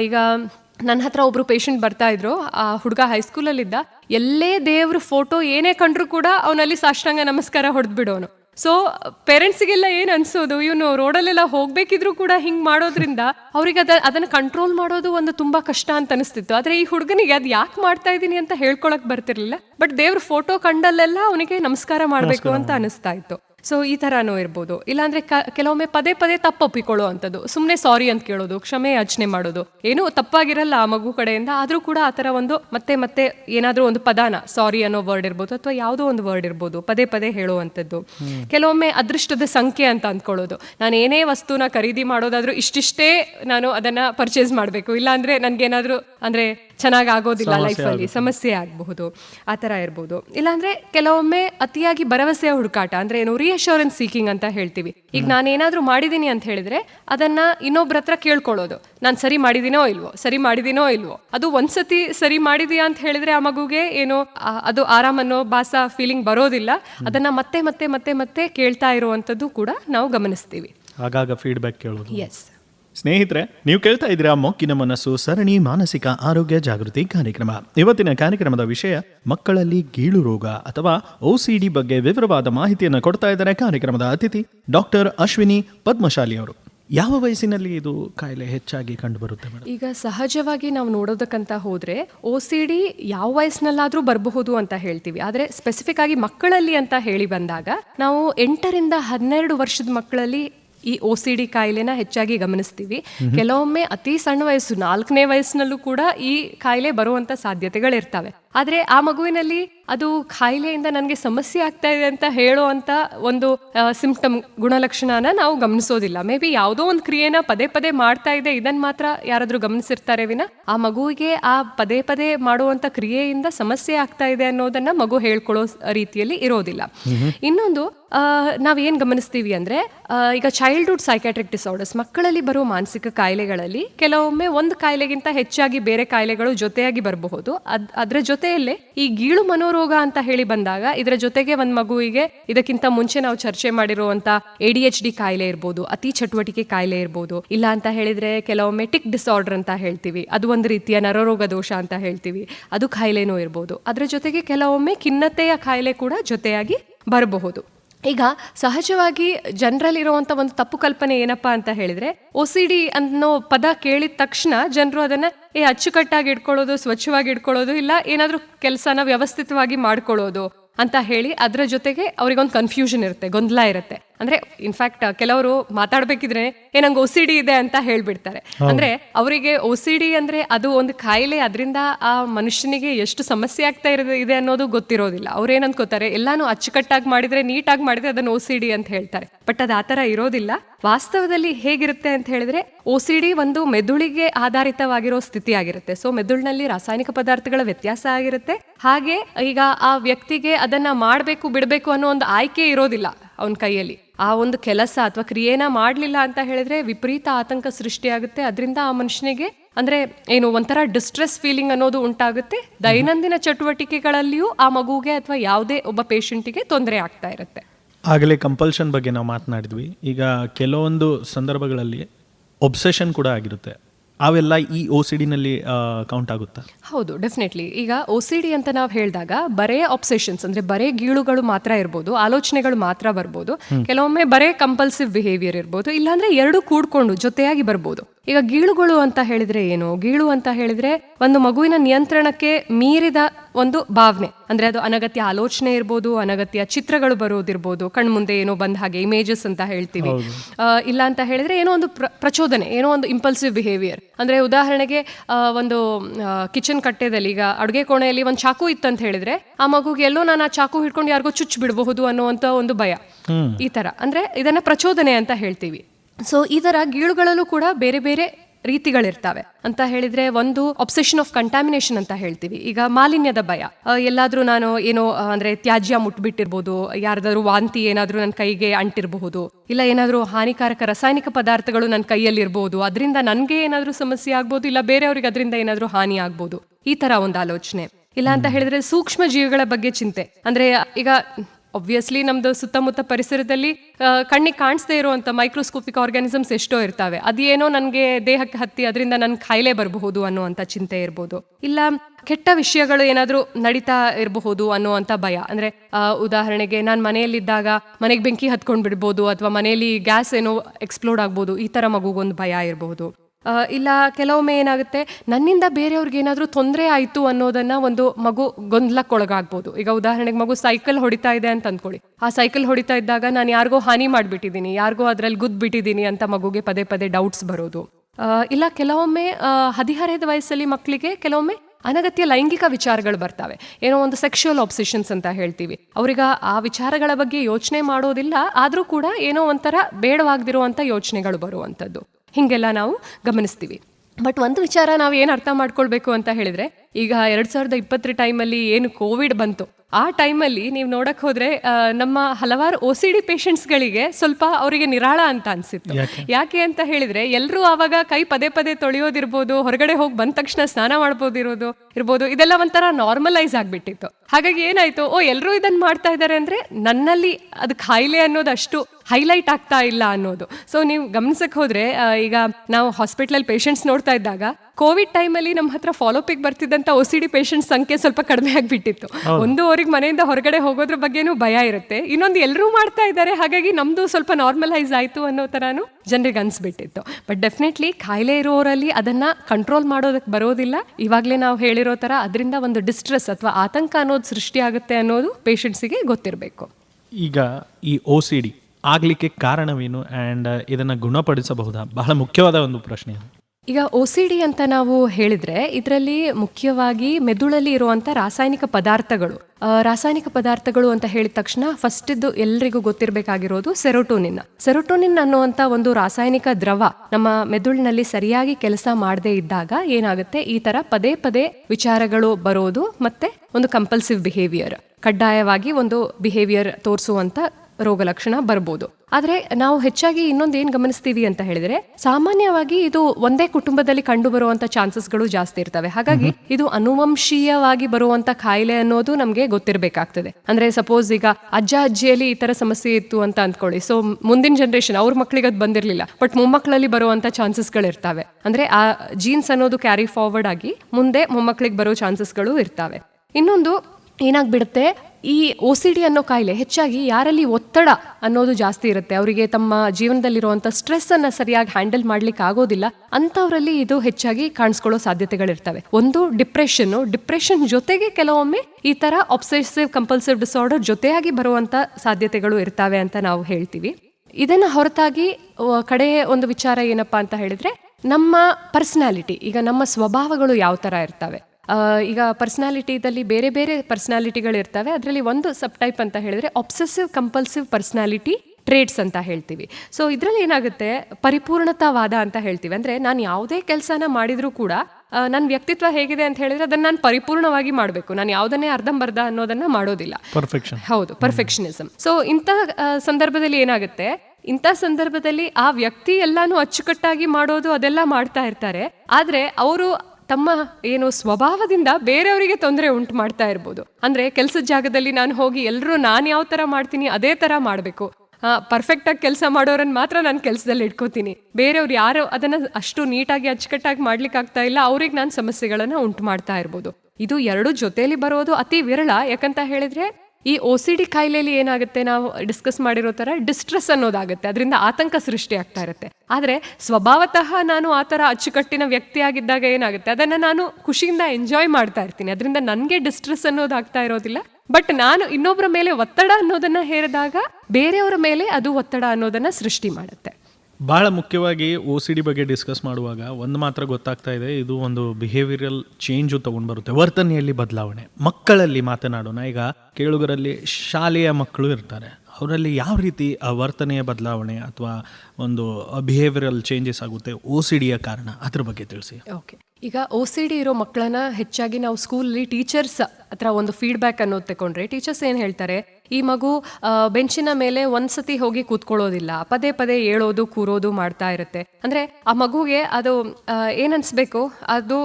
ಈಗ ನನ್ನ ಹತ್ರ ಒಬ್ರು ಪೇಷಂಟ್ ಬರ್ತಾ ಇದ್ರು. ಆ ಹುಡುಗ ಹೈಸ್ಕೂಲಲ್ಲಿದ್ದ ಎಲ್ಲೇ ದೇವ್ರ ಫೋಟೋ ಏನೇ ಕಂಡ್ರು ಕೂಡ ಅವನಲ್ಲಿ ಸಾಷ್ಟಾಂಗ ನಮಸ್ಕಾರ ಹೊಡೆದ್ಬಿಡೋನು. ಸೊ ಪೇರೆಂಟ್ಸಿಗೆಲ್ಲ ಏನ್ ಅನ್ಸೋದು? ಇವನು ರೋಡಲ್ಲೆಲ್ಲ ಹೋಗ್ಬೇಕಿದ್ರು ಕೂಡ ಹಿಂಗ್ ಮಾಡೋದ್ರಿಂದ ಅವ್ರಿಗೆ ಅದ ಅದನ್ನ ಕಂಟ್ರೋಲ್ ಮಾಡೋದು ಒಂದು ತುಂಬಾ ಕಷ್ಟ ಅಂತ ಅನಿಸ್ತಿತ್ತು. ಆದ್ರೆ ಈ ಹುಡುಗನಿಗೆ ಅದ್ ಯಾಕೆ ಮಾಡ್ತಾ ಇದೀನಿ ಅಂತ ಹೇಳ್ಕೊಳಕ್ ಬರ್ತಿರ್ಲಿಲ್ಲ. ಬಟ್ ದೇವ್ರ ಫೋಟೋ ಕಂಡಲ್ಲೆಲ್ಲ ಅವನಿಗೆ ನಮಸ್ಕಾರ ಮಾಡ್ಬೇಕು ಅಂತ ಅನಿಸ್ತಾ ಇತ್ತು. ಸೊ ಈ ಥರನೂ ಇರ್ಬೋದು. ಇಲ್ಲಾಂದ್ರೆ ಕ- ಕೆಲವೊಮ್ಮೆ ಪದೇ ಪದೇ ತಪ್ಪು ಒಪ್ಪಿಕೊಳ್ಳೋ ಅಂಥದ್ದು ಸುಮ್ಮನೆ ಸಾರಿ ಅಂತ ಕೇಳೋದು ಕ್ಷಮೆ ಯಾಚನೆ ಮಾಡೋದು. ಏನೂ ತಪ್ಪಾಗಿರಲ್ಲ ಆ ಮಗು ಕಡೆಯಿಂದ ಆದರೂ ಕೂಡ ಆ ಥರ ಒಂದು ಮತ್ತೆ ಮತ್ತೆ ಏನಾದರೂ ಒಂದು ಪದಾನ ಸಾರಿ ಅನ್ನೋ ವರ್ಡ್ ಇರ್ಬೋದು ಅಥವಾ ಯಾವುದೋ ಒಂದು ವರ್ಡ್ ಇರ್ಬೋದು ಪದೇ ಪದೇ ಹೇಳುವಂಥದ್ದು. ಕೆಲವೊಮ್ಮೆ ಅದೃಷ್ಟದ ಸಂಖ್ಯೆ ಅಂತ ಅಂದ್ಕೊಳ್ಳೋದು. ನಾನು ಏನೇ ವಸ್ತುನ ಖರೀದಿ ಮಾಡೋದಾದ್ರೂ ಇಷ್ಟಿಷ್ಟೇ ನಾನು ಅದನ್ನ ಪರ್ಚೇಸ್ ಮಾಡಬೇಕು. ಇಲ್ಲಾಂದ್ರೆ ನನಗೇನಾದರೂ ಅಂದ್ರೆ ಚೆನ್ನಾಗಿ ಆಗೋದಿಲ್ಲ ಲೈಫಲ್ಲಿ ಸಮಸ್ಯೆ ಆಗಬಹುದು ಆ ಥರ ಇರ್ಬೋದು. ಇಲ್ಲಾಂದ್ರೆ ಕೆಲವೊಮ್ಮೆ ಅತಿಯಾಗಿ ಭರವಸೆಯ ಹುಡುಕಾಟ ಅಂದ್ರೆ ಏನು ರಿಯಶೋರೆನ್ಸ್ ಸೀಕಿಂಗ್ ಅಂತ ಹೇಳ್ತೀವಿ. ಈಗ ನಾನು ಏನಾದ್ರೂ ಮಾಡಿದ್ದೀನಿ ಅಂತ ಹೇಳಿದ್ರೆ ಅದನ್ನ ಇನ್ನೊಬ್ರ ಹತ್ರ ಕೇಳ್ಕೊಳ್ಳೋದು. ನಾನು ಸರಿ ಮಾಡಿದ್ದೀನೋ ಇಲ್ವೋ ಸರಿ ಮಾಡಿದ್ದೀನೋ ಇಲ್ವೋ. ಅದು ಒಂದ್ಸತಿ ಸರಿ ಮಾಡಿದೀಯಾ ಅಂತ ಹೇಳಿದ್ರೆ ಆ ಮಗುಗೆ ಏನು ಅದು ಆರಾಮ ಅನ್ನೋ ಭಾಸ ಫೀಲಿಂಗ್ ಬರೋದಿಲ್ಲ. ಅದನ್ನ ಮತ್ತೆ ಮತ್ತೆ ಮತ್ತೆ ಮತ್ತೆ ಕೇಳ್ತಾ ಇರುವಂತದ್ದು ಕೂಡ ನಾವು ಗಮನಿಸ್ತೀವಿ. ಆಗಾಗ ಫೀಡ್ಬ್ಯಾಕ್ ಕೇಳೋದು. ಎಸ್ ಸ್ನೇಹಿತರೆ, ನೀವು ಕೇಳ್ತಾ ಇದ್ದೀರಾ ಮೊಕ್ಕಿನ ಮನಸ್ಸು, ಸರಣಿ, ಮಾನಸಿಕ ಆರೋಗ್ಯ ಜಾಗೃತಿ ಕಾರ್ಯಕ್ರಮ. ಇವತ್ತಿನ ಕಾರ್ಯಕ್ರಮದ ವಿಷಯ, ಮಕ್ಕಳಲ್ಲಿ ಗೀಳು ರೋಗ ಅಥವಾ ಓಸಿಡಿ ಬಗ್ಗೆ ವಿವರವಾದ ಮಾಹಿತಿಯನ್ನು ಕೊಡ್ತಾ ಇದ್ದಾರೆ ಕಾರ್ಯಕ್ರಮದ ಅತಿಥಿ ಡಾಕ್ಟರ್ ಅಶ್ವಿನಿ ಪದ್ಮಶಾಲಿ ಅವರು. ಯಾವ ವಯಸ್ಸಿನಲ್ಲಿ ಇದು ಕಾಯಿಲೆ ಹೆಚ್ಚಾಗಿ ಕಂಡುಬರುತ್ತೆ ಈಗ ಸಹಜವಾಗಿ ನಾವು ನೋಡೋದಕ್ಕಂತ ಹೋದ್ರೆ ಒ ಸಿ ಡಿ ಯಾವ ವಯಸ್ಸಿನಲ್ಲಾದ್ರೂ ಬರಬಹುದು ಅಂತ ಹೇಳ್ತೀವಿ. ಆದ್ರೆ ಸ್ಪೆಸಿಫಿಕ್ ಆಗಿ ಮಕ್ಕಳಲ್ಲಿ ಅಂತ ಹೇಳಿ ಬಂದಾಗ, ನಾವು ಎಂಟರಿಂದ ಹನ್ನೆರಡು ವರ್ಷದ ಮಕ್ಕಳಲ್ಲಿ ಈ ಒ ಸಿ ಡಿ ಕಾಯಿಲೆನ ಹೆಚ್ಚಾಗಿ ಗಮನಿಸ್ತೀವಿ. ಕೆಲವೊಮ್ಮೆ ಅತಿ ಸಣ್ಣ ವಯಸ್ಸು ನಾಲ್ಕನೇ ವಯಸ್ಸಿನಲ್ಲೂ ಕೂಡ ಈ ಕಾಯಿಲೆ ಬರುವಂತ ಸಾಧ್ಯತೆಗಳಿರ್ತವೆ. ಆದ್ರೆ ಆ ಮಗುವಿನಲ್ಲಿ ಅದು ಖಾಯಿಲೆಯಿಂದ ನನಗೆ ಸಮಸ್ಯೆ ಆಗ್ತಾ ಇದೆ ಅಂತ ಹೇಳುವಂಥ ಒಂದು ಸಿಂಪ್ಟಮ್ ಗುಣಲಕ್ಷಣನ ನಾವು ಗಮನಿಸೋದಿಲ್ಲ. ಮೇ ಬಿ ಯಾವುದೋ ಒಂದು ಕ್ರಿಯೆನ ಪದೇ ಪದೇ ಮಾಡ್ತಾ ಇದೆ ಇದನ್ನು ಮಾತ್ರ ಯಾರಾದರೂ ಗಮನಿಸಿರ್ತಾರೆ ವಿನ. ಆ ಮಗುವಿಗೆ ಆ ಪದೇ ಪದೇ ಮಾಡುವಂತ ಕ್ರಿಯೆಯಿಂದ ಸಮಸ್ಯೆ ಆಗ್ತಾ ಇದೆ ಅನ್ನೋದನ್ನ ಮಗು ಹೇಳ್ಕೊಳ್ಳೋ ರೀತಿಯಲ್ಲಿ ಇರೋದಿಲ್ಲ. ಇನ್ನೊಂದು ನಾವೇನ್ ಗಮನಿಸ್ತೀವಿ ಅಂದ್ರೆ ಈಗ ಚೈಲ್ಡ್ಹುಡ್ ಸೈಕ್ಯಾಟ್ರಿಕ್ ಡಿಸಾರ್ಡರ್ಸ್ ಮಕ್ಕಳಲ್ಲಿ ಬರುವ ಮಾನಸಿಕ ಕಾಯಿಲೆಗಳಲ್ಲಿ ಕೆಲವೊಮ್ಮೆ ಒಂದು ಕಾಯಿಲೆಗಿಂತ ಹೆಚ್ಚಾಗಿ ಬೇರೆ ಕಾಯಿಲೆಗಳು ಜೊತೆಯಾಗಿ ಬರಬಹುದು. ಅದ್ ಅದರ ಜೊತೆಯಲ್ಲೇ ಈ ಗೀಳು ಮನೋರೋಗ ಅಂತ ಹೇಳಿ ಬಂದಾಗ ಇದರ ಜೊತೆಗೆ ಒಂದು ಮಗುವಿಗೆ ಇದಕ್ಕಿಂತ ಮುಂಚೆ ನಾವು ಚರ್ಚೆ ಮಾಡಿರುವಂತ ಎ ಡಿ ಎಚ್ ಡಿ ಕಾಯಿಲೆ ಇರ್ಬೋದು, ಅತಿ ಚಟುವಟಿಕೆ ಕಾಯಿಲೆ ಇರ್ಬೋದು. ಇಲ್ಲ ಅಂತ ಹೇಳಿದ್ರೆ ಕೆಲವೊಮ್ಮೆ ಟಿಕ್ ಡಿಸಾರ್ಡರ್ ಅಂತ ಹೇಳ್ತೀವಿ. ಅದು ಒಂದು ರೀತಿಯ ನರರೋಗ ದೋಷ ಅಂತ ಹೇಳ್ತೀವಿ. ಅದು ಕಾಯಿಲೆನೂ ಇರ್ಬೋದು. ಅದರ ಜೊತೆಗೆ ಕೆಲವೊಮ್ಮೆ ಖಿನ್ನತೆಯ ಕಾಯಿಲೆ ಕೂಡ ಜೊತೆಯಾಗಿ ಬರಬಹುದು. ಈಗ ಸಹಜವಾಗಿ ಜನರಲ್ಲಿರುವಂತ ಒಂದು ತಪ್ಪು ಕಲ್ಪನೆ ಏನಪ್ಪಾ ಅಂತ ಹೇಳಿದ್ರೆ ಒ ಸಿ ಡಿ ಅನ್ನೋ ಪದ ಕೇಳಿದ ತಕ್ಷಣ ಜನರು ಅದನ್ನ ಏ, ಅಚ್ಚುಕಟ್ಟಾಗಿ ಇಟ್ಕೊಳ್ಳೋದು, ಸ್ವಚ್ಛವಾಗಿ ಇಟ್ಕೊಳ್ಳೋದು ಇಲ್ಲ, ಏನಾದರೂ ಕೆಲಸನ ವ್ಯವಸ್ಥಿತವಾಗಿ ಮಾಡ್ಕೊಳ್ಳೋದು ಅಂತ ಹೇಳಿ ಅದರ ಜೊತೆಗೆ ಅವ್ರಿಗೊಂದು ಕನ್ಫ್ಯೂಷನ್ ಇರುತ್ತೆ, ಗೊಂದಲ ಇರುತ್ತೆ. ಅಂದ್ರೆ ಇನ್ಫ್ಯಾಕ್ಟ್ ಕೆಲವರು ಮಾತಾಡ್ಬೇಕಿದ್ರೆ ಏ ನಂಗೆ ಒಸಿಡಿ ಸಿ ಡಿ ಇದೆ ಅಂತ ಹೇಳ್ಬಿಡ್ತಾರೆ. ಅಂದ್ರೆ ಅವರಿಗೆ ಒಸಿಡಿ ಸಿ ಡಿ ಅಂದ್ರೆ ಅದು ಒಂದು ಕಾಯಿಲೆ ಅದರಿಂದ ಆ ಮನುಷ್ಯನಿಗೆ ಎಷ್ಟು ಸಮಸ್ಯೆ ಆಗ್ತಾ ಇರೋದು ಇದೆ ಅನ್ನೋದು ಗೊತ್ತಿರೋದಿಲ್ಲ. ಅವ್ರು ಏನ್ ಅನ್ಕೋತಾರೆ ಎಲ್ಲಾನು ಅಚ್ಚುಕಟ್ಟಾಗಿ ಮಾಡಿದ್ರೆ ನೀಟಾಗಿ ಮಾಡಿದ್ರೆ ಅದನ್ನು ಸಿ ಡಿ ಅಂತ ಹೇಳ್ತಾರೆ. ಬಟ್ ಅದು ಆತರ ಇರೋದಿಲ್ಲ. ವಾಸ್ತವದಲ್ಲಿ ಹೇಗಿರುತ್ತೆ ಅಂತ ಹೇಳಿದ್ರೆ ಒಸಿಡಿ ಸಿ ಡಿ ಒಂದು ಮೆದುಳಿಗೆ ಆಧಾರಿತವಾಗಿರೋ ಸ್ಥಿತಿ ಆಗಿರುತ್ತೆ. ಸೊ ಮೆದುಳಿನಲ್ಲಿ ರಾಸಾಯನಿಕ ಪದಾರ್ಥಗಳ ವ್ಯತ್ಯಾಸ ಆಗಿರುತ್ತೆ. ಹಾಗೆ ಈಗ ಆ ವ್ಯಕ್ತಿಗೆ ಅದನ್ನ ಮಾಡಬೇಕು ಬಿಡಬೇಕು ಅನ್ನೋ ಒಂದು ಆಯ್ಕೆ ಇರೋದಿಲ್ಲ. ಅವನ ಕೈಯಲ್ಲಿ. ಆ ಒಂದು ಕೆಲಸ ಅಥವಾ ಕ್ರಿಯೆನ ಮಾಡಲಿಲ್ಲ ಅಂತ ಹೇಳಿದ್ರೆ ವಿಪರೀತ ಆತಂಕ ಸೃಷ್ಟಿಯಾಗುತ್ತೆ. ಅದರಿಂದ ಆ ಮನುಷ್ಯನಿಗೆ ಅಂದ್ರೆ ಏನು ಒಂಥರ ಡಿಸ್ಟ್ರೆಸ್ ಫೀಲಿಂಗ್ ಅನ್ನೋದು ಉಂಟಾಗುತ್ತೆ. ದೈನಂದಿನ ಚಟುವಟಿಕೆಗಳಲ್ಲಿಯೂ ಆ ಮಗುಗೆ ಅಥವಾ ಯಾವುದೇ ಒಬ್ಬ ಪೇಷಂಟಿಗೆ ತೊಂದರೆ ಆಗ್ತಾ ಇರುತ್ತೆ. ಆಗಲೇ ಕಂಪಲ್ಷನ್ ಬಗ್ಗೆ ನಾವು ಮಾತನಾಡಿದ್ವಿ. ಈಗ ಕೆಲವೊಂದು ಸಂದರ್ಭಗಳಲ್ಲಿ ಒಬ್ಸೆಷನ್ ಕೂಡ ಆಗಿರುತ್ತೆ. ಅವೆಲ್ಲ ಈ ಒ ಸಿ ಡಿನಲ್ಲಿ ಕೌಂಟ್ ಆಗುತ್ತಾ? ಹೌದು ಡೆಫಿನೆಟ್ಲಿ ಈಗ ಒ ಸಿ ಡಿ ಅಂತ ನಾವು ಹೇಳಿದಾಗ ಬರೇ ಆಬ್ಸೆಷನ್ಸ್ ಅಂದ್ರೆ ಬರೇ ಗೀಳುಗಳು ಮಾತ್ರ ಇರ್ಬೋದು ಆಲೋಚನೆಗಳು ಮಾತ್ರ ಬರ್ಬೋದು. ಕೆಲವೊಮ್ಮೆ ಬರೇ ಕಂಪಲ್ಸಿವ್ ಬಿಹೇವಿಯರ್ ಇರ್ಬೋದು ಇಲ್ಲಾಂದ್ರೆ ಎರಡು ಕೂಡ್ಕೊಂಡು ಜೊತೆಯಾಗಿ ಬರ್ಬೋದು. ಈಗ ಗೀಳುಗಳು ಅಂತ ಹೇಳಿದ್ರೆ ಏನು? ಗೀಳು ಅಂತ ಹೇಳಿದ್ರೆ ಒಂದು ಮಗುವಿನ ನಿಯಂತ್ರಣಕ್ಕೆ ಮೀರಿದ ಒಂದು ಭಾವನೆ. ಅಂದ್ರೆ ಅದು ಅನಗತ್ಯ ಆಲೋಚನೆ ಇರ್ಬೋದು ಅನಗತ್ಯ ಚಿತ್ರಗಳು ಬರೋದಿರ್ಬೋದು ಕಣ್ಮುಂದೆ ಏನೋ ಬಂದ ಹಾಗೆ ಇಮೇಜಸ್ ಅಂತ ಹೇಳ್ತೀವಿ. ಇಲ್ಲ ಅಂತ ಹೇಳಿದ್ರೆ ಏನೋ ಒಂದು ಪ್ರಚೋದನೆ ಏನೋ ಒಂದು ಇಂಪಲ್ಸಿವ್ ಬಿಹೇವಿಯರ್ ಅಂದ್ರೆ ಉದಾಹರಣೆಗೆ ಒಂದು ಕಿಚನ್ ಕಟ್ಟೆದಲ್ಲಿ ಈಗ ಅಡುಗೆ ಕೋಣೆಯಲ್ಲಿ ಒಂದು ಚಾಕು ಇತ್ತು ಅಂತ ಹೇಳಿದ್ರೆ ಆ ಮಗುಗೆ ಎಲ್ಲೋ ನಾನು ಆ ಚಾಕು ಹಿಡ್ಕೊಂಡು ಯಾರಿಗೋ ಚುಚ್ಚು ಬಿಡಬಹುದು ಅನ್ನುವಂತ ಒಂದು ಭಯ. ಈ ತರ. ಅಂದ್ರೆ ಇದನ್ನ ಪ್ರಚೋದನೆ ಅಂತ ಹೇಳ್ತೀವಿ. ಸೊ ಈ ಥರ ಗೀಳುಗಳಲ್ಲೂ ಕೂಡ ಬೇರೆ ಬೇರೆ ರೀತಿಗಳಿರ್ತವೆ. ಅಂತ ಹೇಳಿದ್ರೆ ಒಂದು ಒಬ್ಸೆಷನ್ ಆಫ್ ಕಂಟಾಮಿನೇಷನ್ ಅಂತ ಹೇಳ್ತೀವಿ. ಈಗ ಮಾಲಿನ್ಯದ ಭಯ. ಎಲ್ಲಾದ್ರೂ ನಾನು ಏನೋ ಅಂದ್ರೆ ತ್ಯಾಜ್ಯ ಮುಟ್ಬಿಟ್ಟಿರ್ಬೋದು. ಯಾರ್ದಾದ್ರು ವಾಂತಿ ಏನಾದ್ರೂ ನನ್ನ ಕೈಗೆ ಅಂಟಿರಬಹುದು. ಇಲ್ಲ ಏನಾದ್ರೂ ಹಾನಿಕಾರಕ ರಾಸಾಯನಿಕ ಪದಾರ್ಥಗಳು ನನ್ನ ಕೈಯಲ್ಲಿ ಇರ್ಬೋದು ಅದರಿಂದ ನನಗೆ ಏನಾದ್ರೂ ಸಮಸ್ಯೆ ಆಗ್ಬೋದು ಇಲ್ಲ ಬೇರೆಯವ್ರಿಗೆ ಅದರಿಂದ ಏನಾದ್ರೂ ಹಾನಿ ಆಗ್ಬೋದು. ಈ ತರ ಒಂದು ಆಲೋಚನೆ. ಇಲ್ಲ ಅಂತ ಹೇಳಿದ್ರೆ ಸೂಕ್ಷ್ಮ ಜೀವಿಗಳ ಬಗ್ಗೆ ಚಿಂತೆ. ಅಂದ್ರೆ ಈಗ ಒಬ್ವಿಯಸ್ಲಿ ನಮ್ಮದು ಸುತ್ತಮುತ್ತ ಪರಿಸರದಲ್ಲಿ ಕಣ್ಣಿಗೆ ಕಾಣಿಸದೇ ಇರುವಂತ ಮೈಕ್ರೋಸ್ಕೋಪಿಕ್ ಆರ್ಗಾನಿಸಮ್ಸ್ ಎಷ್ಟೋ ಇರ್ತವೆ. ಅದೇನೋ ನನಗೆ ದೇಹಕ್ಕೆ ಹತ್ತಿ, ಅದರಿಂದ ನನ್ನ ಕಾಯಿಲೆ ಬರಬಹುದು ಅನ್ನುವಂಥ ಚಿಂತೆ ಇರಬಹುದು ಇಲ್ಲ, ಕೆಟ್ಟ ವಿಷಯಗಳು ಏನಾದರೂ ನಡೀತಾ ಇರಬಹುದು ಅನ್ನುವಂಥ ಭಯ. ಅಂದ್ರೆ ಉದಾಹರಣೆಗೆ ನಾನು ಮನೆಯಲ್ಲಿದ್ದಾಗ ಮನೆಗೆ ಬೆಂಕಿ ಹತ್ಕೊಂಡು ಬಿಡ್ಬೋದು ಅಥವಾ ಮನೆಯಲ್ಲಿ ಗ್ಯಾಸ್ ಏನೋ ಎಕ್ಸ್ಪ್ಲೋರ್ಡ್ ಆಗ್ಬೋದು, ಈ ಥರ ಮಗುಗೊಂದು ಭಯ ಇರಬಹುದು. ಇಲ್ಲ, ಕೆಲವೊಮ್ಮೆ ಏನಾಗುತ್ತೆ, ನನ್ನಿಂದ ಬೇರೆಯವ್ರಿಗೆ ಏನಾದರೂ ತೊಂದರೆ ಆಯಿತು ಅನ್ನೋದನ್ನ ಒಂದು ಮಗು ಗೊಂದಲಕ್ಕೊಳಗಾಗ್ಬೋದು. ಈಗ ಉದಾಹರಣೆಗೆ ಮಗು ಸೈಕಲ್ ಹೊಡಿತಾ ಇದೆ ಅಂತ ಅಂದ್ಕೊಳ್ಳಿ ಆ ಸೈಕಲ್ ಹೊಡಿತಾ ಇದ್ದಾಗ ನಾನು ಯಾರಿಗೋ ಹಾನಿ ಮಾಡಿಬಿಟ್ಟಿದ್ದೀನಿ, ಯಾರಿಗೋ ಅದರಲ್ಲಿ ಗುದ್ಬಿಟ್ಟಿದ್ದೀನಿ ಅಂತ ಮಗುಗೆ ಪದೇ ಪದೇ ಡೌಟ್ಸ್ ಬರೋದು. ಇಲ್ಲ, ಕೆಲವೊಮ್ಮೆ ಹದಿಹರೆಯದ ವಯಸ್ಸಲ್ಲಿ ಮಕ್ಕಳಿಗೆ ಕೆಲವೊಮ್ಮೆ ಅನಗತ್ಯ ಲೈಂಗಿಕ ವಿಚಾರಗಳು ಬರ್ತವೆ. ಏನೋ ಒಂದು ಸೆಕ್ಷುವಲ್ ಆಬ್ಸೆಷನ್ಸ್ ಅಂತ ಹೇಳ್ತೀವಿ. ಅವ್ರಿಗೆ ಆ ವಿಚಾರಗಳ ಬಗ್ಗೆ ಯೋಚನೆ ಮಾಡೋದಿಲ್ಲ, ಆದರೂ ಕೂಡ ಏನೋ ಒಂಥರ ಬೇಡವಾಗದಿರುವಂಥ ಯೋಚನೆಗಳು ಬರುವಂಥದ್ದು. ಹಿಂಗೆಲ್ಲ ನಾವು ಗಮನಿಸ್ತೀವಿ. ಬಟ್ ಒಂದು ವಿಚಾರ ನಾವು ಏನು ಅರ್ಥ ಮಾಡ್ಕೊಳ್ಬೇಕು ಅಂತ ಹೇಳಿದ್ರೆ ಈಗ ಎರಡ್ ಸಾವಿರದ ಇಪ್ಪತ್ತರ ಟೈಮಲ್ಲಿ ಏನು ಕೋವಿಡ್ ಬಂತು. ಆ ಟೈಮಲ್ಲಿ ನೀವು ನೋಡಕ್ ಹೋದ್ರೆ ನಮ್ಮ ಹಲವಾರು ಒ ಸಿ ಡಿ ಪೇಷಂಟ್ಸ್ಗಳಿಗೆ ಸ್ವಲ್ಪ ಅವರಿಗೆ ನಿರಾಳ ಅಂತ ಅನ್ಸಿತ್ತು. ಯಾಕೆ? ಅಂತ ಹೇಳಿದ್ರೆ ಎಲ್ಲರೂ ಆವಾಗ ಕೈ ಪದೇ ಪದೇ ತೊಳೆಯೋದಿರ್ಬೋದು ಹೊರಗಡೆ ಹೋಗಿ ಬಂದ ತಕ್ಷಣ ಸ್ನಾನ ಮಾಡ್ಬೋದಿರೋದು ಇರ್ಬೋದು ಇದೆಲ್ಲ ಒಂಥರ ನಾರ್ಮಲೈಸ್ ಆಗ್ಬಿಟ್ಟಿತ್ತು. ಹಾಗಾಗಿ ಏನಾಯ್ತು ಓ ಎಲ್ಲರೂ ಇದನ್ನ ಮಾಡ್ತಾ ಇದ್ದಾರೆ ಅಂದ್ರೆ ನನ್ನಲ್ಲಿ ಅದು ಖಾಯಿಲೆ ಅನ್ನೋದು ಅಷ್ಟು ಹೈಲೈಟ್ ಆಗ್ತಾ ಇಲ್ಲ ಅನ್ನೋದು. ಸೊ ನೀವು ಗಮನಿಸಕ್ ಹೋದ್ರೆ ಈಗ ನಾವು ಹಾಸ್ಪಿಟ್ಲಲ್ಲಿ ಪೇಷಂಟ್ಸ್ ನೋಡ್ತಾ ಇದ್ದಾಗ ಕೋವಿಡ್ ಟೈಮಲ್ಲಿ ನಮ್ಮ ಹತ್ರ ಫಾಲೋಪಿಗೆ ಬರ್ತಿದ್ದಂಥ ಒ ಸಿ ಡಿ ಪೇಷಂಟ್ ಸಂಖ್ಯೆ ಸ್ವಲ್ಪ ಕಡಿಮೆ ಆಗಿಬಿಟ್ಟಿತ್ತು. ಒಂದು ಅವ್ರಿಗೆ ಮನೆಯಿಂದ ಹೊರಗಡೆ ಹೋಗೋದ್ರ ಬಗ್ಗೆನೂ ಭಯ ಇರುತ್ತೆ. ಇನ್ನೊಂದು ಎಲ್ಲರೂ ಮಾಡ್ತಾ ಇದ್ದಾರೆ. ಹಾಗಾಗಿ ನಮ್ದು ಸ್ವಲ್ಪ ನಾರ್ಮಲೈಸ್ ಆಯ್ತು ಅನ್ನೋ ತರಾನು ಜನರಿಗೆ ಅನ್ಸ್ಬಿಟ್ಟಿತ್ತು. ಬಟ್ ಡೆಫಿನೆಟ್ಲಿ ಕಾಯಿಲೆ ಇರೋರಲ್ಲಿ ಅದನ್ನ ಕಂಟ್ರೋಲ್ ಮಾಡೋದಕ್ಕೆ ಬರೋದಿಲ್ಲ. ಇವಾಗಲೇ ನಾವು ಹೇಳಿರೋ ತರ ಅದರಿಂದ ಒಂದು ಡಿಸ್ಟ್ರೆಸ್ ಅಥವಾ ಆತಂಕ ಅನ್ನೋದು ಸೃಷ್ಟಿ ಆಗುತ್ತೆ ಅನ್ನೋದು ಪೇಷಂಟ್ಸಿಗೆ ಗೊತ್ತಿರಬೇಕು. ಈಗ ಈ ಒ ಸಿ ಡಿ ಆಗಲಿಕ್ಕೆ ಕಾರಣವೇನು? ಆ್ಯಂಡ್ ಇದನ್ನು ಗುಣಪಡಿಸಬಹುದಾ? ಬಹಳ ಮುಖ್ಯವಾದ ಒಂದು ಪ್ರಶ್ನೆ ಈಗ ಒ ಸಿ ಡಿ ಅಂತ ನಾವು ಹೇಳಿದ್ರೆ ಇದರಲ್ಲಿ ಮುಖ್ಯವಾಗಿ ಮೆದುಳಲ್ಲಿ ಇರುವಂತ ರಾಸಾಯನಿಕ ಪದಾರ್ಥಗಳು. ರಾಸಾಯನಿಕ ಪದಾರ್ಥಗಳು ಅಂತ ಹೇಳಿದ ತಕ್ಷಣ ಫಸ್ಟ್ ಇದ್ದು ಎಲ್ರಿಗೂ ಗೊತ್ತಿರಬೇಕಾಗಿರೋದು ಸೆರೋಟೋನಿನ್. ಸೆರೋಟೋನಿನ್ ಅನ್ನುವಂತ ಒಂದು ರಾಸಾಯನಿಕ ದ್ರವ ನಮ್ಮ ಮೆದುಳಿನಲ್ಲಿ ಸರಿಯಾಗಿ ಕೆಲಸ ಮಾಡದೇ ಇದ್ದಾಗ ಏನಾಗುತ್ತೆ? ಈ ತರ ಪದೇ ಪದೇ ವಿಚಾರಗಳು ಬರೋದು ಮತ್ತೆ ಒಂದು ಕಂಪಲ್ಸಿವ್ ಬಿಹೇವಿಯರ್ ಕಡ್ಡಾಯವಾಗಿ ಒಂದು ಬಿಹೇವಿಯರ್ ತೋರಿಸುವಂತ ರೋಗ ಲಕ್ಷಣ ಬರ್ಬೋದು. ಆದರೆ ನಾವು ಹೆಚ್ಚಾಗಿ ಇನ್ನೊಂದು ಏನು ಗಮನಿಸ್ತೀವಿ ಅಂತ ಹೇಳಿದ್ರೆ ಸಾಮಾನ್ಯವಾಗಿ ಇದು ಒಂದೇ ಕುಟುಂಬದಲ್ಲಿ ಕಂಡು ಬರುವಂತ ಚಾನ್ಸಸ್ಗಳು ಜಾಸ್ತಿ ಇರ್ತವೆ. ಹಾಗಾಗಿ ಇದು ಅನುವಂಶೀಯವಾಗಿ ಬರುವಂತ ಕಾಯಿಲೆ ಅನ್ನೋದು ನಮಗೆ ಗೊತ್ತಿರಬೇಕಾಗ್ತದೆ. ಅಂದ್ರೆ ಸಪೋಸ್ ಈಗ ಅಜ್ಜ ಅಜ್ಜಿಯಲ್ಲಿ ಈ ತರ ಸಮಸ್ಯೆ ಇತ್ತು ಅಂತ ಅಂದ್ಕೊಳ್ಳಿ. ಸೊ ಮುಂದಿನ ಜನರೇಷನ್ ಅವ್ರ ಮಕ್ಕಳಿಗೆ ಅದು ಬಂದಿರಲಿಲ್ಲ. ಬಟ್ ಮೊಮ್ಮಕ್ಕಳಲ್ಲಿ ಬರುವಂತ ಚಾನ್ಸಸ್ಗಳಿರ್ತವೆ ಅಂದ್ರೆ ಆ ಜೀನ್ಸ್ ಅನ್ನೋದು ಕ್ಯಾರಿ ಫಾರ್ವರ್ಡ್ ಆಗಿ ಮುಂದೆ ಮೊಮ್ಮಕ್ಕಳಿಗೆ ಬರೋ ಚಾನ್ಸಸ್ಗಳು ಇರ್ತವೆ. ಇನ್ನೊಂದು ಏನಾಗ್ಬಿಡುತ್ತೆ ಈ ಒ ಸಿ ಡಿ ಅನ್ನೋ ಕಾಯಿಲೆ ಹೆಚ್ಚಾಗಿ ಯಾರಲ್ಲಿ ಒತ್ತಡ ಅನ್ನೋದು ಜಾಸ್ತಿ ಇರುತ್ತೆ. ಅವರಿಗೆ ತಮ್ಮ ಜೀವನದಲ್ಲಿರುವಂಥ ಸ್ಟ್ರೆಸ್ ಅನ್ನ ಸರಿಯಾಗಿ ಹ್ಯಾಂಡಲ್ ಮಾಡ್ಲಿಕ್ಕೆ ಆಗೋದಿಲ್ಲ. ಅಂಥವರಲ್ಲಿ ಇದು ಹೆಚ್ಚಾಗಿ ಕಾಣಿಸ್ಕೊಳ್ಳೋ ಸಾಧ್ಯತೆಗಳಿರ್ತವೆ. ಒಂದು ಡಿಪ್ರೆಷನ್ ಡಿಪ್ರೆಷನ್ ಜೊತೆಗೆ ಕೆಲವೊಮ್ಮೆ ಈ ತರ ಒಬ್ಸೆಸಿವ್ ಕಂಪಲ್ಸಿವ್ ಡಿಸಾರ್ಡರ್ ಜೊತೆಯಾಗಿ ಬರುವಂತ ಸಾಧ್ಯತೆಗಳು ಇರ್ತವೆ ಅಂತ ನಾವು ಹೇಳ್ತೀವಿ. ಇದನ್ನ ಹೊರತಾಗಿ ಕಡೆ ಒಂದು ವಿಚಾರ ಏನಪ್ಪಾ ಅಂತ ಹೇಳಿದ್ರೆ, ನಮ್ಮ ಪರ್ಸನಾಲಿಟಿ ಈಗ ನಮ್ಮ ಸ್ವಭಾವಗಳು ಯಾವ ತರ ಇರ್ತವೆ. ಈಗ ಪರ್ಸ್ನಾಲಿಟಿದಲ್ಲಿ ಬೇರೆ ಬೇರೆ ಪರ್ಸ್ನಾಲಿಟಿಗಳಿರ್ತವೆ. ಅದರಲ್ಲಿ ಒಂದು ಸಬ್ ಟೈಪ್ ಅಂತ ಹೇಳಿದ್ರೆ ಒಬ್ಸೆಸಿವ್ ಕಂಪಲ್ಸಿವ್ ಪರ್ಸ್ನಾಲಿಟಿ ಟ್ರೇಡ್ಸ್ ಅಂತ ಹೇಳ್ತೀವಿ. ಸೊ ಇದರಲ್ಲಿ ಏನಾಗುತ್ತೆ? ಪರಿಪೂರ್ಣತಾವಾದ ಅಂತ ಹೇಳ್ತೀವಿ. ಅಂದ್ರೆ ನಾನು ಯಾವುದೇ ಕೆಲಸನ ಮಾಡಿದರೂ ಕೂಡ ನನ್ನ ವ್ಯಕ್ತಿತ್ವ ಹೇಗಿದೆ ಅಂತ ಹೇಳಿದ್ರೆ ಅದನ್ನ ನಾನು ಪರಿಪೂರ್ಣವಾಗಿ ಮಾಡಬೇಕು. ನಾನು ಯಾವುದನ್ನೇ ಅರ್ಧಂಬರ್ಧ ಅನ್ನೋದನ್ನ ಮಾಡೋದಿಲ್ಲ. ಪರ್ಫೆಕ್ಷನ್ ಹೌದು ಪರ್ಫೆಕ್ಷನಿಸಮ್ ಸೊ ಇಂಥ ಸಂದರ್ಭದಲ್ಲಿ ಏನಾಗುತ್ತೆ? ಇಂಥ ಸಂದರ್ಭದಲ್ಲಿ ಆ ವ್ಯಕ್ತಿ ಎಲ್ಲಾನು ಅಚ್ಚುಕಟ್ಟಾಗಿ ಮಾಡೋದು ಅದೆಲ್ಲ ಮಾಡ್ತಾ ಇರ್ತಾರೆ. ಆದ್ರೆ ಅವರು ತಮ್ಮ ಏನು ಸ್ವಭಾವದಿಂದ ಬೇರೆಯವರಿಗೆ ತೊಂದರೆ ಉಂಟು ಮಾಡ್ತಾ ಇರ್ಬೋದು. ಅಂದ್ರೆ ಕೆಲಸದ ಜಾಗದಲ್ಲಿ ನಾನು ಹೋಗಿ ಎಲ್ಲರೂ ನಾನು ಯಾವ ತರ ಮಾಡ್ತೀನಿ, ಅದೇ ತರ ಮಾಡಬೇಕು. ಪರ್ಫೆಕ್ಟ್ ಆಗಿ ಕೆಲಸ ಮಾಡೋರನ್ನ ಮಾತ್ರ ನಾನು ಕೆಲಸದಲ್ಲಿ ಇಟ್ಕೋತೀನಿ. ಬೇರೆಯವ್ರು ಯಾರು ಅದನ್ನ ಅಷ್ಟು ನೀಟಾಗಿ ಅಚ್ಚುಕಟ್ಟಾಗಿ ಮಾಡ್ಲಿಕ್ಕೆ ಆಗ್ತಾ ಇಲ್ಲ, ಅವ್ರಿಗೆ ನಾನು ಸಮಸ್ಯೆಗಳನ್ನ ಉಂಟು ಮಾಡ್ತಾ ಇರ್ಬೋದು. ಇದು ಎರಡು ಜೊತೆಯಲ್ಲಿ ಬರೋದು ಅತಿ ವಿರಳ, ಯಾಕಂತ ಹೇಳಿದ್ರೆ ಈ ಒ ಸಿ ಡಿ ಕಾಯಿಲೆಯಲ್ಲಿ ಏನಾಗುತ್ತೆ ನಾವು ಡಿಸ್ಕಸ್ ಮಾಡಿರೋ ಥರ ಡಿಸ್ಟ್ರೆಸ್ ಅನ್ನೋದಾಗುತ್ತೆ. ಅದರಿಂದ ಆತಂಕ ಸೃಷ್ಟಿ ಆಗ್ತಾ ಇರುತ್ತೆ. ಆದರೆ ಸ್ವಭಾವತಃ ನಾನು ಆ ಥರ ಅಚ್ಚುಕಟ್ಟಿನ ವ್ಯಕ್ತಿಯಾಗಿದ್ದಾಗ ಏನಾಗುತ್ತೆ? ಅದನ್ನು ನಾನು ಖುಷಿಯಿಂದ ಎಂಜಾಯ್ ಮಾಡ್ತಾ ಇರ್ತೀನಿ. ಅದರಿಂದ ನನಗೆ ಡಿಸ್ಟ್ರೆಸ್ ಅನ್ನೋದಾಗ್ತಾ ಇರೋದಿಲ್ಲ. ಬಟ್ ನಾನು ಇನ್ನೊಬ್ಬರ ಮೇಲೆ ಒತ್ತಡ ಅನ್ನೋದನ್ನು ಹೇರಿದಾಗ ಬೇರೆಯವರ ಮೇಲೆ ಅದು ಒತ್ತಡ ಅನ್ನೋದನ್ನು ಸೃಷ್ಟಿ ಮಾಡುತ್ತೆ. ಬಹಳ ಮುಖ್ಯವಾಗಿ ಒ ಸಿ ಡಿ ಬಗ್ಗೆ ಡಿಸ್ಕಸ್ ಮಾಡುವಾಗ ಒಂದು ಮಾತ್ರ ಗೊತ್ತಾಗ್ತಾ ಇದೆ, ಇದು ಒಂದು ಬಿಹೇವಿಯರಲ್ ಚೇಂಜು ತಗೊಂಡು ಬರುತ್ತೆ. ವರ್ತನೆಯಲ್ಲಿ ಬದಲಾವಣೆ. ಮಕ್ಕಳಲ್ಲಿ ಮಾತನಾಡೋಣ. ಈಗ ಕೇಳುಗರಲ್ಲಿ ಶಾಲೆಯ ಮಕ್ಕಳು ಇರ್ತಾರೆ. ಅವರಲ್ಲಿ ಯಾವ ರೀತಿ ಆ ವರ್ತನೆಯ ಬದಲಾವಣೆ ಅಥವಾ ಒಂದು ಬಿಹೇವಿಯರಲ್ ಚೇಂಜಸ್ ಆಗುತ್ತೆ ಒ ಸಿ ಡಿಯ ಕಾರಣ? ಅದ್ರ ಬಗ್ಗೆ ತಿಳಿಸಿ. ಓಕೆ. ಈಗ ಒ ಸಿ ಡಿ ಇರೋ ಮಕ್ಕಳನ್ನ ಹೆಚ್ಚಾಗಿ ನಾವು ಸ್ಕೂಲಲ್ಲಿ ಟೀಚರ್ಸ್ ಹತ್ರ ಒಂದು ಫೀಡ್ಬ್ಯಾಕ್ ಅನ್ನೋದು ತಗೊಂಡ್ರೆ ಟೀಚರ್ಸ್ ಏನು ಹೇಳ್ತಾರೆ? ಈ ಮಗು ಬೆಂಚಿನ ಮೇಲೆ ಒಂದ್ಸತಿ ಹೋಗಿ ಕೂತ್ಕೊಳ್ಳೋದಿಲ್ಲ. ಪದೇ ಪದೇ ಏಳೋದು, ಕೂರೋದು ಮಾಡ್ತಾ ಇರುತ್ತೆ. ಅಂದ್ರೆ ಆ ಮಗುಗೆ ಅದು ಏನನ್ಸ್ಬೇಕು? ಅದು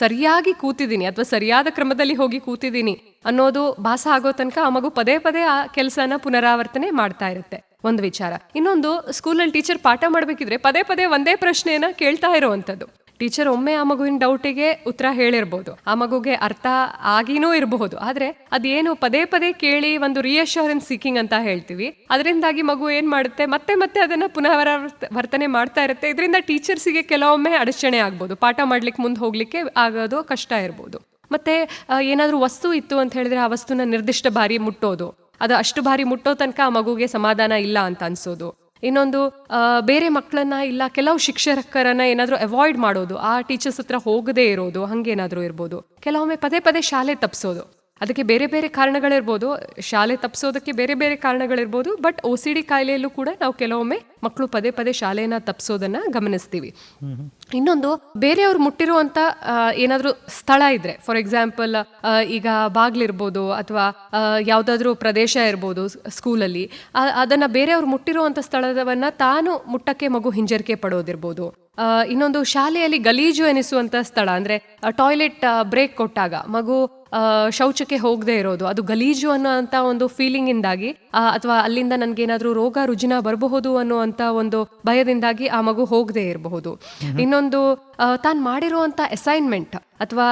ಸರಿಯಾಗಿ ಕೂತಿದ್ದೀನಿ, ಅಥವಾ ಸರಿಯಾದ ಕ್ರಮದಲ್ಲಿ ಹೋಗಿ ಕೂತಿದ್ದೀನಿ ಅನ್ನೋದು ಭಾಸ ಆಗೋ ತನಕ ಆ ಮಗು ಪದೇ ಪದೇ ಆ ಕೆಲಸನ ಪುನರಾವರ್ತನೆ ಮಾಡ್ತಾ ಇರುತ್ತೆ. ಒಂದು ವಿಚಾರ. ಇನ್ನೊಂದು, ಸ್ಕೂಲಲ್ಲಿ ಟೀಚರ್ ಪಾಠ ಮಾಡಬೇಕಿದ್ರೆ ಪದೇ ಪದೇ ಒಂದೇ ಪ್ರಶ್ನೆಯನ್ನ ಕೇಳ್ತಾ ಇರುವಂಥದ್ದು. ಟೀಚರ್ ಒಮ್ಮೆ ಆ ಮಗುವಿನ ಡೌಟಿಗೆ ಉತ್ತರ ಹೇಳಿರ್ಬೋದು. ಆ ಮಗುಗೆ ಅರ್ಥ ಆಗಿನೂ ಇರಬಹುದು. ಆದ್ರೆ ಅದೇನು ಪದೇ ಪದೇ ಕೇಳಿ ಒಂದು ರಿಯಶ್ಯೂರೆನ್ಸ್ ಸೀಕಿಂಗ್ ಅಂತ ಹೇಳ್ತೀವಿ. ಅದರಿಂದಾಗಿ ಮಗು ಏನ್ ಮಾಡುತ್ತೆ? ಮತ್ತೆ ಮತ್ತೆ ಅದನ್ನ ಪುನರ್ ವರ್ತನೆ ಮಾಡ್ತಾ ಇರುತ್ತೆ. ಇದರಿಂದ ಟೀಚರ್ಸಿಗೆ ಕೆಲವೊಮ್ಮೆ ಅಡಚಣೆ ಆಗ್ಬೋದು. ಪಾಠ ಮಾಡ್ಲಿಕ್ಕೆ ಮುಂದೆ ಹೋಗ್ಲಿಕ್ಕೆ ಆಗೋದು ಕಷ್ಟ ಇರ್ಬೋದು. ಮತ್ತೆ ಏನಾದ್ರೂ ವಸ್ತು ಇತ್ತು ಅಂತ ಹೇಳಿದ್ರೆ ಆ ವಸ್ತುನ ನಿರ್ದಿಷ್ಟ ಬಾರಿ ಮುಟ್ಟೋದು. ಅದು ಅಷ್ಟು ಬಾರಿ ಮುಟ್ಟೋ ತನಕ ಆ ಮಗುಗೆ ಸಮಾಧಾನ ಇಲ್ಲ ಅಂತ ಅನ್ಸೋದು. ಇನ್ನೊಂದು ಬೇರೆ ಮಕ್ಕಳನ್ನ ಇಲ್ಲ ಕೆಲವು ಶಿಕ್ಷಕರನ್ನ ಏನಾದರೂ ಅವಾಯ್ಡ್ ಮಾಡೋದು, ಆ ಟೀಚರ್ಸ್ ಹತ್ರ ಹೋಗದೇ ಇರೋದು, ಹಂಗೇನಾದರೂ ಇರ್ಬೋದು. ಕೆಲವೊಮ್ಮೆ ಪದೇ ಪದೇ ಶಾಲೆ ತಪ್ಸೋದು. ಅದಕ್ಕೆ ಬೇರೆ ಬೇರೆ ಕಾರಣಗಳಿರ್ಬೋದು ಶಾಲೆ ತಪ್ಸೋದಕ್ಕೆ ಬೇರೆ ಬೇರೆ ಕಾರಣಗಳಿರ್ಬೋದು ಬಟ್ ಒ ಸಿ ಡಿ ಕಾಯಿಲೆಯಲ್ಲೂ ಕೂಡ ನಾವು ಕೆಲವೊಮ್ಮೆ ಮಕ್ಕಳು ಪದೇ ಪದೇ ಶಾಲೆನ ತಪ್ಸೋದನ್ನ ಗಮನಿಸ್ತೀವಿ. ಇನ್ನೊಂದು ಬೇರೆಯವ್ರು ಮುಟ್ಟಿರುವಂತ ಏನಾದರೂ ಏನಾದ್ರೂ ಸ್ಥಳ ಇದ್ರೆ ಫಾರ್ ಎಕ್ಸಾಂಪಲ್ ಈಗ ಬಾಗ್ಲಿರ್ಬೋದು ಅಥವಾ ಯಾವ್ದಾದ್ರು ಪ್ರದೇಶ ಇರ್ಬೋದು ಸ್ಕೂಲಲ್ಲಿ ಅದನ್ನ ಬೇರೆಯವ್ರು ಮುಟ್ಟಿರುವಂತ ಸ್ಥಳವನ್ನ ತಾನು ಮುಟ್ಟಕ್ಕೆ ಮಗು ಹಿಂಜರಿಕೆ ಪಡೋದಿರ್ಬೋದು. ಇನ್ನೊಂದು ಶಾಲೆಯಲ್ಲಿ ಗಲೀಜು ಎನಿಸುವಂತ ಸ್ಥಳ ಅಂದ್ರೆ ಟಾಯ್ಲೆಟ್ ಬ್ರೇಕ್ ಕೊಟ್ಟಾಗ ಮಗು ಶೌಚಕ್ಕೆ ಹೋಗದೆ ಇರೋದು. ಅದು ಗಲೀಜು ಅನ್ನೋಂತ ಒಂದು ಫೀಲಿಂಗ್ ಇಂದಾಗಿ ಅಥವಾ ಅಲ್ಲಿಂದ ನನ್ಗೇನಾದ್ರೂ ರೋಗ ರುಜಿನ ಬರಬಹುದು ಅನ್ನುವಂತ ಒಂದು ಭಯದಿಂದಾಗಿ ಆ ಮಗು ಹೋಗದೆ ಇರಬಹುದು. ಇನ್ನೊಂದು ತಾನು ಮಾಡಿರುವಂತ ಅಸೈನ್ಮೆಂಟ್ ಅಥವಾ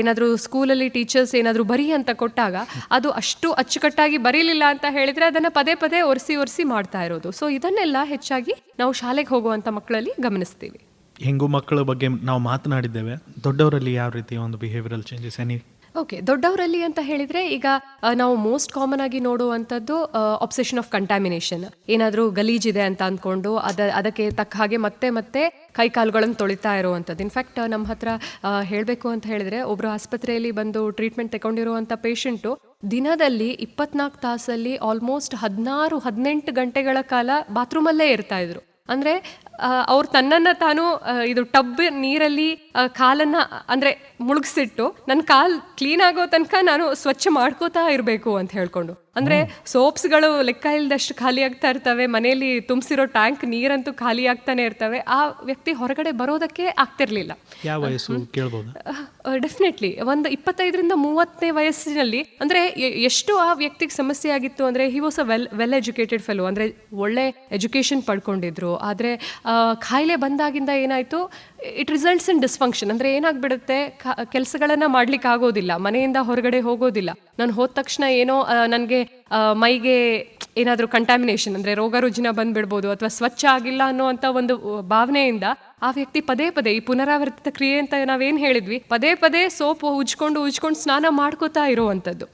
ಏನಾದ್ರೂ ಸ್ಕೂಲಲ್ಲಿ ಟೀಚರ್ಸ್ ಏನಾದರೂ ಬರಿ ಅಂತ ಕೊಟ್ಟಾಗ ಅದು ಅಷ್ಟು ಅಚ್ಚುಕಟ್ಟಾಗಿ ಬರೀಲಿಲ್ಲ ಅಂತ ಹೇಳಿದ್ರೆ ಅದನ್ನ ಪದೇ ಪದೇ ಒರೆಸಿ ಒರೆಸಿ ಮಾಡ್ತಾ ಇರೋದು. ಸೊ ಇದನ್ನೆಲ್ಲ ಹೆಚ್ಚಾಗಿ ನಾವು ಶಾಲೆಗೆ ಹೋಗುವಂತ ಮಕ್ಕಳಲ್ಲಿ ಗಮನಿಸ್ತೀವಿ. ಹೆಂಗು ಮಕ್ಕಳ ಬಗ್ಗೆ ನಾವು ಮಾತನಾಡಿದ್ದೇವೆ. ದೊಡ್ಡವರಲ್ಲಿ ಯಾವ ರೀತಿ ಒಂದು ಬಿಹೇವಿಯರಲ್ ಚೇಂಜಸ್ ಎನಿ ಓಕೆ, ದೊಡ್ಡವರಲ್ಲಿ ಅಂತ ಹೇಳಿದ್ರೆ ಈಗ ನಾವು ಮೋಸ್ಟ್ ಕಾಮನ್ ಆಗಿ ನೋಡುವಂಥದ್ದು ಆಬ್ಸೆಷನ್ ಆಫ್ ಕಂಟಾಮಿನೇಷನ್ ಏನಾದರೂ ಗಲೀಜಿದೆ ಅಂತ ಅಂದ್ಕೊಂಡು ಅದ, ಅದಕ್ಕೆ ತಕ್ಕ ಹಾಗೆ ಮತ್ತೆ ಮತ್ತೆ ಕೈ ಕಾಲುಗಳನ್ನು ತೊಳಿತಾ ಇರುವಂಥದ್ದು. ಇನ್ಫ್ಯಾಕ್ಟ್ ನಮ್ಮ ಹತ್ರ ಹೇಳಬೇಕು ಅಂತ ಹೇಳಿದ್ರೆ ಒಬ್ಬರು ಆಸ್ಪತ್ರೆಯಲ್ಲಿ ಬಂದು ಟ್ರೀಟ್ಮೆಂಟ್ ತಗೊಂಡಿರುವಂಥ ಪೇಷಂಟು ದಿನದಲ್ಲಿ ಇಪ್ಪತ್ನಾಲ್ಕು ತಾಸಲ್ಲಿ ಆಲ್ಮೋಸ್ಟ್ ಹದಿನಾರು, ಹದಿನೆಂಟು ಗಂಟೆಗಳ ಕಾಲ ಬಾತ್ರೂಮಲ್ಲೇ ಇರ್ತಾ ಇದ್ರು. ಅಂದ್ರೆ ಅವ್ರು ತನ್ನನ್ನ ತಾನು ಇದು ಟಬ್ ನೀರಲ್ಲಿ ಕಾಲನ್ನ ಅಂದ್ರೆ ಮುಳುಗಿಸಿಟ್ಟು ನನ್ನ ಕಾಲು ಕ್ಲೀನ್ ಆಗೋ ತನಕ ನಾನು ಸ್ವಚ್ಛ ಮಾಡ್ಕೋತಾ ಇರಬೇಕು ಅಂತ ಹೇಳ್ಕೊಂಡು. ಅಂದ್ರೆ ಸೋಪ್ಸ್ಗಳು ಲೆಕ್ಕ ಇಲ್ದಷ್ಟು ಖಾಲಿ ಆಗ್ತಾ ಇರ್ತವೆ ಮನೆಯಲ್ಲಿ ತುಂಬಿಸಿರೋ ಟ್ಯಾಂಕ್ ನೀರಂತೂ ಖಾಲಿ ಆಗ್ತಾನೆ ಇರ್ತವೆ ಆ ವ್ಯಕ್ತಿ ಹೊರಗಡೆ ಬರೋದಕ್ಕೆ ಆಗ್ತಿರ್ಲಿಲ್ಲ. ಡೆಫಿನೆಟ್ಲಿ ಒಂದು ಇಪ್ಪತ್ತೈದರಿಂದ ಮೂವತ್ತನೇ ವಯಸ್ಸಿನಲ್ಲಿ ಅಂದ್ರೆ ಎಷ್ಟು ಆ ವ್ಯಕ್ತಿಗೆ ಸಮಸ್ಯೆ ಆಗಿತ್ತು ಅಂದ್ರೆ he was a well well educated fellow ಅಂದ್ರೆ ಒಳ್ಳೆ ಎಜುಕೇಶನ್ ಪಡ್ಕೊಂಡಿದ್ರು ಆದ್ರೆ ಕಾಯಿಲೆ ಬಂದಾಗಿಂದ ಏನಾಯ್ತು? ಇಟ್ ರಿಸಲ್ಟ್ಸ್ ಇನ್ ಡಿಸ್ಫಂಕ್ಷನ್ ಅಂದ್ರೆ ಏನಾಗ್ಬಿಡುತ್ತೆ? ಕೆಲಸಗಳನ್ನು ಮಾಡ್ಲಿಕ್ಕೆ ಆಗೋದಿಲ್ಲ ಮನೆಯಿಂದ ಹೊರಗಡೆ ಹೋಗೋದಿಲ್ಲ. ನಾನು ಹೋದ ತಕ್ಷಣ ಏನೋ ನನಗೆ ಮೈಗೆ ಏನಾದರೂ ಕಂಟಾಮಿನೇಷನ್ ಅಂದ್ರೆ ರೋಗ ರುಜಿನ ಬಂದ್ಬಿಡ್ಬೋದು ಅಥವಾ ಸ್ವಚ್ಛ ಆಗಿಲ್ಲ ಅನ್ನೋವಂಥ ಒಂದು ಭಾವನೆಯಿಂದ ಆ ವ್ಯಕ್ತಿ ಪದೇ ಪದೇ ಈ ಪುನರಾವರ್ತಿತ ಕ್ರಿಯೆ ಅಂತ ನಾವೇನು ಹೇಳಿದ್ವಿ? ಪದೇ ಪದೇ ಸೋಪ್ ಉಜ್ಕೊಂಡು ಉಜ್ಕೊಂಡು ಸ್ನಾನ ಮಾಡ್ಕೋತಾ ಇರುವಂಥದ್ದು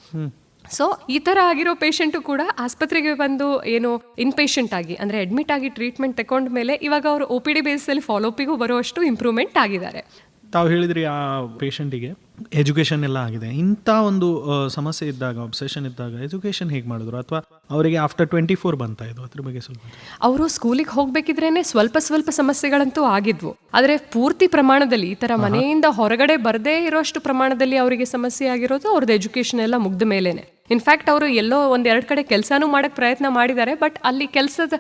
ಸೊ ಈ ಥರ ಆಗಿರೋ ಪೇಷಂಟು ಕೂಡ ಆಸ್ಪತ್ರೆಗೆ ಬಂದು ಏನು ಇನ್ಪೇಷಂಟ್ ಆಗಿ ಅಂದರೆ ಅಡ್ಮಿಟ್ ಆಗಿ ಟ್ರೀಟ್ಮೆಂಟ್ ತಗೊಂಡ ಮೇಲೆ ಇವಾಗ ಅವರು ಒ ಪಿ ಡಿ ಬೇಸಲ್ಲಿ ಫಾಲೋಪಿಗೂ ಬರುವಷ್ಟು ಇಂಪ್ರೂವ್ಮೆಂಟ್ ಆಗಿದ್ದಾರೆ. ತಾವು ಹೇಳಿದ್ರಿ ಆ ಪೇಷಂಟಿಗೆ ಎಜುಕೇಷನ್ ಎಲ್ಲ ಆಗಿದೆ. ಇಂಥ ಒಂದು ಸಮಸ್ಯೆ ಇದ್ದಾಗ ಅಬ್ಸೆಷನ್ ಇದ್ದಾಗ ಎಜುಕೇಷನ್ ಹೇಗೆ ಮಾಡಿದ್ರು? ಅಥವಾ ಅವರಿಗೆ ಆಫ್ಟರ್ ಟ್ವೆಂಟಿ ಫೋರ್ ಬಂತ ಇದು? ಅದ್ರ ಬಗ್ಗೆ ಸ್ವಲ್ಪ ಅವರು ಸ್ಕೂಲಿಗೆ ಹೋಗ್ಬೇಕಿದ್ರೇನೆ ಸ್ವಲ್ಪ ಸ್ವಲ್ಪ ಸಮಸ್ಯೆಗಳಂತೂ ಆಗಿದ್ವು. ಆದರೆ ಪೂರ್ತಿ ಪ್ರಮಾಣದಲ್ಲಿ ಈ ಥರ ಮನೆಯಿಂದ ಹೊರಗಡೆ ಬರದೇ ಇರೋಷ್ಟು ಪ್ರಮಾಣದಲ್ಲಿ ಅವರಿಗೆ ಸಮಸ್ಯೆ ಆಗಿರೋದು ಅವ್ರದ್ದು ಎಜುಕೇಶನ್ ಎಲ್ಲ ಮುಗ್ದ ಮೇಲೇನೆ. ಇನ್ಫ್ಯಾಕ್ಟ್ ಅವರು ಎಲ್ಲೋ ಒಂದೆರಡು ಕಡೆ ಕೆಲಸನೂ ಮಾಡೋಕ್ಕೆ ಪ್ರಯತ್ನ ಮಾಡಿದ್ದಾರೆ ಬಟ್ ಅಲ್ಲಿ ಕೆಲಸದ